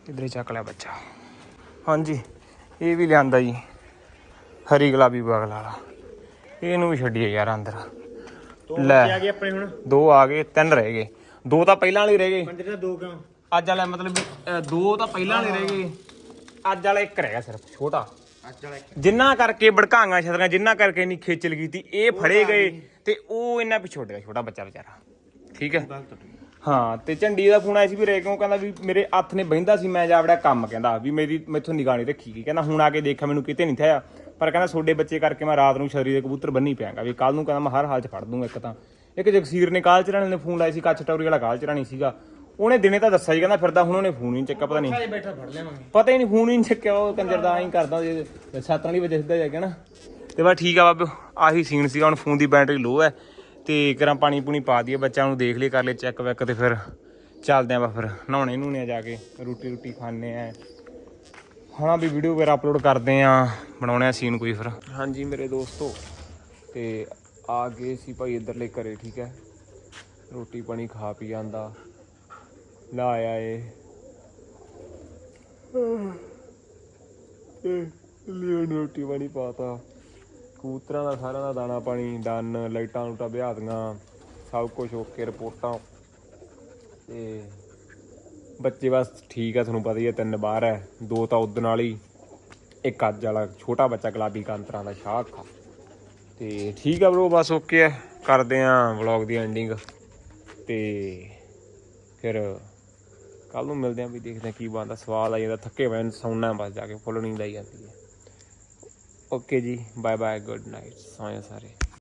Speaker 1: ਇਧਰੇ ਚੱਕ ਲਿਆ ਬੱਚਾ। ਹਾਂਜੀ ਇਹ ਵੀ ਲਿਆਂਦਾ ਜੀ ਹਰੀ ਗੁਲਾਬੀ ਬਗਲਾ ਵਾਲਾ। ਇਹਨੂੰ ਵੀ ਛੱਡੀਏ ਯਾਰ ਅੰਦਰ। ਲੈ।
Speaker 2: ਆ ਗਏ ਆਪਣੇ ਹੁਣ।
Speaker 1: ਦੋ ਆ ਗਏ ਤਿੰਨ ਰਹਿ ਗਏ। ਦੋ ਤਾਂ ਪਹਿਲਾਂ ਵਾਲੇ ਰਹਿ ਗਏ।
Speaker 2: ਦਾ ਦੋ ਕਿਉਂ?
Speaker 1: ਅੱਜ ਵਾਲਾ ਮਤਲਬ ਵੀ, ਅ, ਦੋ ਤਾਂ ਪਹਿਲਾਂ ਵਾਲੇ ਰਹਿ ਗਏ। ਅੱਜ ਵਾਲਾ ਇੱਕ ਰਹਿ ਗਿਆ ਸਿਰਫ ਛੋਟਾ।
Speaker 2: ਅੱਜ ਵਾਲਾ
Speaker 1: ਜਿੰਨਾ ਕਰਕੇ ਭੜਕਾਂਗਾ ਛਤਰਾਂ ਜਿੰਨਾ ਕਰਕੇ ਇੰਨੀ ਖੇਚਲ ਕੀਤੀ ਇਹ ਫੜੇ ਗਏ ਤੇ ਉਹ ਇਹਨਾਂ ਪਿੱਛੇ ਛੋੜ ਗਿਆ ਛੋਟਾ ਬੱਚਾ ਵਿਚਾਰਾ। ਠੀਕ ਹੈ? ਹਾਂ ਤੇ ਝੰਡੀ ਦਾ ਫੋਨ ਆਇਆ ਸੀ ਵੀ ਰੇ ਕਿਉਂ ਕਹਿੰਦਾ ਵੀ ਮੇਰੇ ਹੱਥ ਨੇ ਬਹਿੰਦਾ ਸੀ ਮੈਂ ਜਾਵੜਿਆ ਕੰਮ ਕਹਿੰਦਾ ਵੀ ਮੇਰੀ ਮੈਥੋਂ ਨਿਗਾਹ ਨਹੀਂ ਰੱਖੀ ਗਈ। ਕਹਿੰਦਾ ਹੁਣ ਆ ਕੇ ਦੇਖਿਆ ਮੈਨੂੰ ਕਿਤੇ ਨਹੀਂ ਥਿਆ ਪਰ ਕਹਿੰਦਾ ਛੋਡੇ ਬੱਚੇ ਕਰਕੇ ਮੈਂ ਰਾਤ ਨੂੰ ਸ਼ਰੀ ਦੇ ਕਬੂਤਰ ਬੰਨੀ ਪਿਆਂਗਾ ਵੀ ਕੱਲ ਨੂੰ ਕਹਿੰਦਾ ਮੈਂ ਹਰ ਹਾਲ 'ਚ ਫੜ ਦੂੰਗਾ ਇੱਕ ਤਾਂ। ਇੱਕ ਜਗਸੀਰ ਨੇ ਕਾਲ ਚਰਾਣੇ ਨੇ ਫੋਨ ਲਾਇਆ ਸੀ ਕੱਚ ਟੌਰੀ ਵਾਲਾ ਕਾਲ ਚਰਾਣੀ ਸੀਗਾ। ਉਹਨੇ ਦਿਨੇ ਤਾਂ ਦੱਸਿਆ ਹੀ ਕਹਿੰਦਾ ਫਿਰਦਾ ਹੁਣ ਉਹਨੇ ਫੋਨ ਹੀ ਨਹੀਂ ਚੱਕਿਆ ਪਤਾ ਨਹੀਂ।
Speaker 2: ਬੈਠਾ ਫੜ ਲਿਆਵਾਂਗੇ
Speaker 1: ਪਤਾ ਹੀ ਨਹੀਂ ਫੋਨ ਹੀ ਨਹੀਂ ਚੱਕਿਆ ਉਹ ਕੰਜਰ ਦਾ ਐਂ ਕਰਦਾ ਜੇ ਸੱਤ ਵਾਲੀ ਵਜੇ ਸਿੱਧਾ ਜਾ ਕੇ ਨਾ। ਤੇ ਬਸ ਠੀਕ ਆ ਬਾਬੇ ਆਹੀ ਸੀਨ ਸੀਗਾ ਹੁਣ ਫੋਨ ਦੀ ਬੈਟਰੀ ਲੋ ਹੈ ਤੇ ਕਰਾਂ ਪਾਣੀ ਪੂਣੀ ਪਾ ਦਈਏ ਬੱਚਿਆਂ ਨੂੰ ਦੇਖ ਲਈ ਕਰ ਲਈ ਚੈੱਕ ਵੈਕ ਤੇ ਫਿਰ ਚੱਲਦੇ ਆਂ ਬਾ ਫਿਰ ਨਹਾਉਣੇ ਨੂਣੇ ਆ ਜਾ ਕੇ ਰੋਟੀ ਰੋਟੀ ਖਾਣੇ ਆ। ਹਣਾ ਵੀ ਵੀਡੀਓ ਵਗੈਰਾ ਅਪਲੋਡ ਕਰਦੇ ਆ ਬਣਾਉਣੇ ਆ ਸੀਨ ਕੋਈ ਫਿਰ। ਹਾਂਜੀ ਮੇਰੇ ਦੋਸਤੋ ਤੇ ਆ ਗਏ ਸੀ ਭਾਈ ਇੱਧਰਲੇ ਘਰੇ ਠੀਕ ਹੈ? ਰੋਟੀ ਪਾਣੀ ਖਾ ਪੀ ਜਾਂਦਾ ਲਾ ਆਇਆ ਏ। ਲਿਓ ਰੋਟੀ ਪਾਣੀ ਪਾਤਾ ਕਬੂਤਰਾਂ ਦਾ ਸਾਰਿਆਂ ਦਾ ਦਾਣਾ ਪਾਣੀ ਡਨ ਲਾਈਟਾਂ ਲੂਟਾਂ ਵਿਆਹ ਦੀਆਂ ਸਭ ਕੁਝ ਓਕੇ ਰਿਪੋਰਟਾਂ। ਤੇ ਬੱਚੇ ਬਸ ਠੀਕ ਆ, ਤੁਹਾਨੂੰ ਪਤਾ ਹੀ ਹੈ ਤਿੰਨ ਬਾਹਰ ਹੈ ਦੋ ਤਾਂ ਉਦਣ ਵਾਲੀ, ਇੱਕ ਅੱਜ ਵਾਲਾ, ਛੋਟਾ ਬੱਚਾ ਗੁਲਾਬੀ ਕਾਂਤਰਾਂ ਦਾ ਸ਼ਾਖ ਆ। ਤੇ ਠੀਕ ਆ ਬ్రో ਬਸ ਓਕੇ ਹੈ ਕਰਦੇ ਆ ਵਲੌਗ ਦੀ ਐਂਡਿੰਗ ਤੇ ਫਿਰ ਕੱਲ ਨੂੰ ਮਿਲਦੇ ਆਂ ਵੀ ਦੇਖਦੇ ਆਂ ਕੀ ਬਣਦਾ। ਸਵਾਦ ਆ ਜਾਂਦਾ, ਥੱਕੇ ਪਏ ਸੌਣਾ ਬਸ ਜਾ ਕੇ, ਫੁੱਲ ਨੀਂਦ ਆਈ ਜਾਂਦੀ ਹੈ ਓਕੇ ਜੀ ਬਾਏ ਬਾਏ ਗੁੱਡ ਨਾਈਟ ਸੌਂਏ ਸਾਰੇ।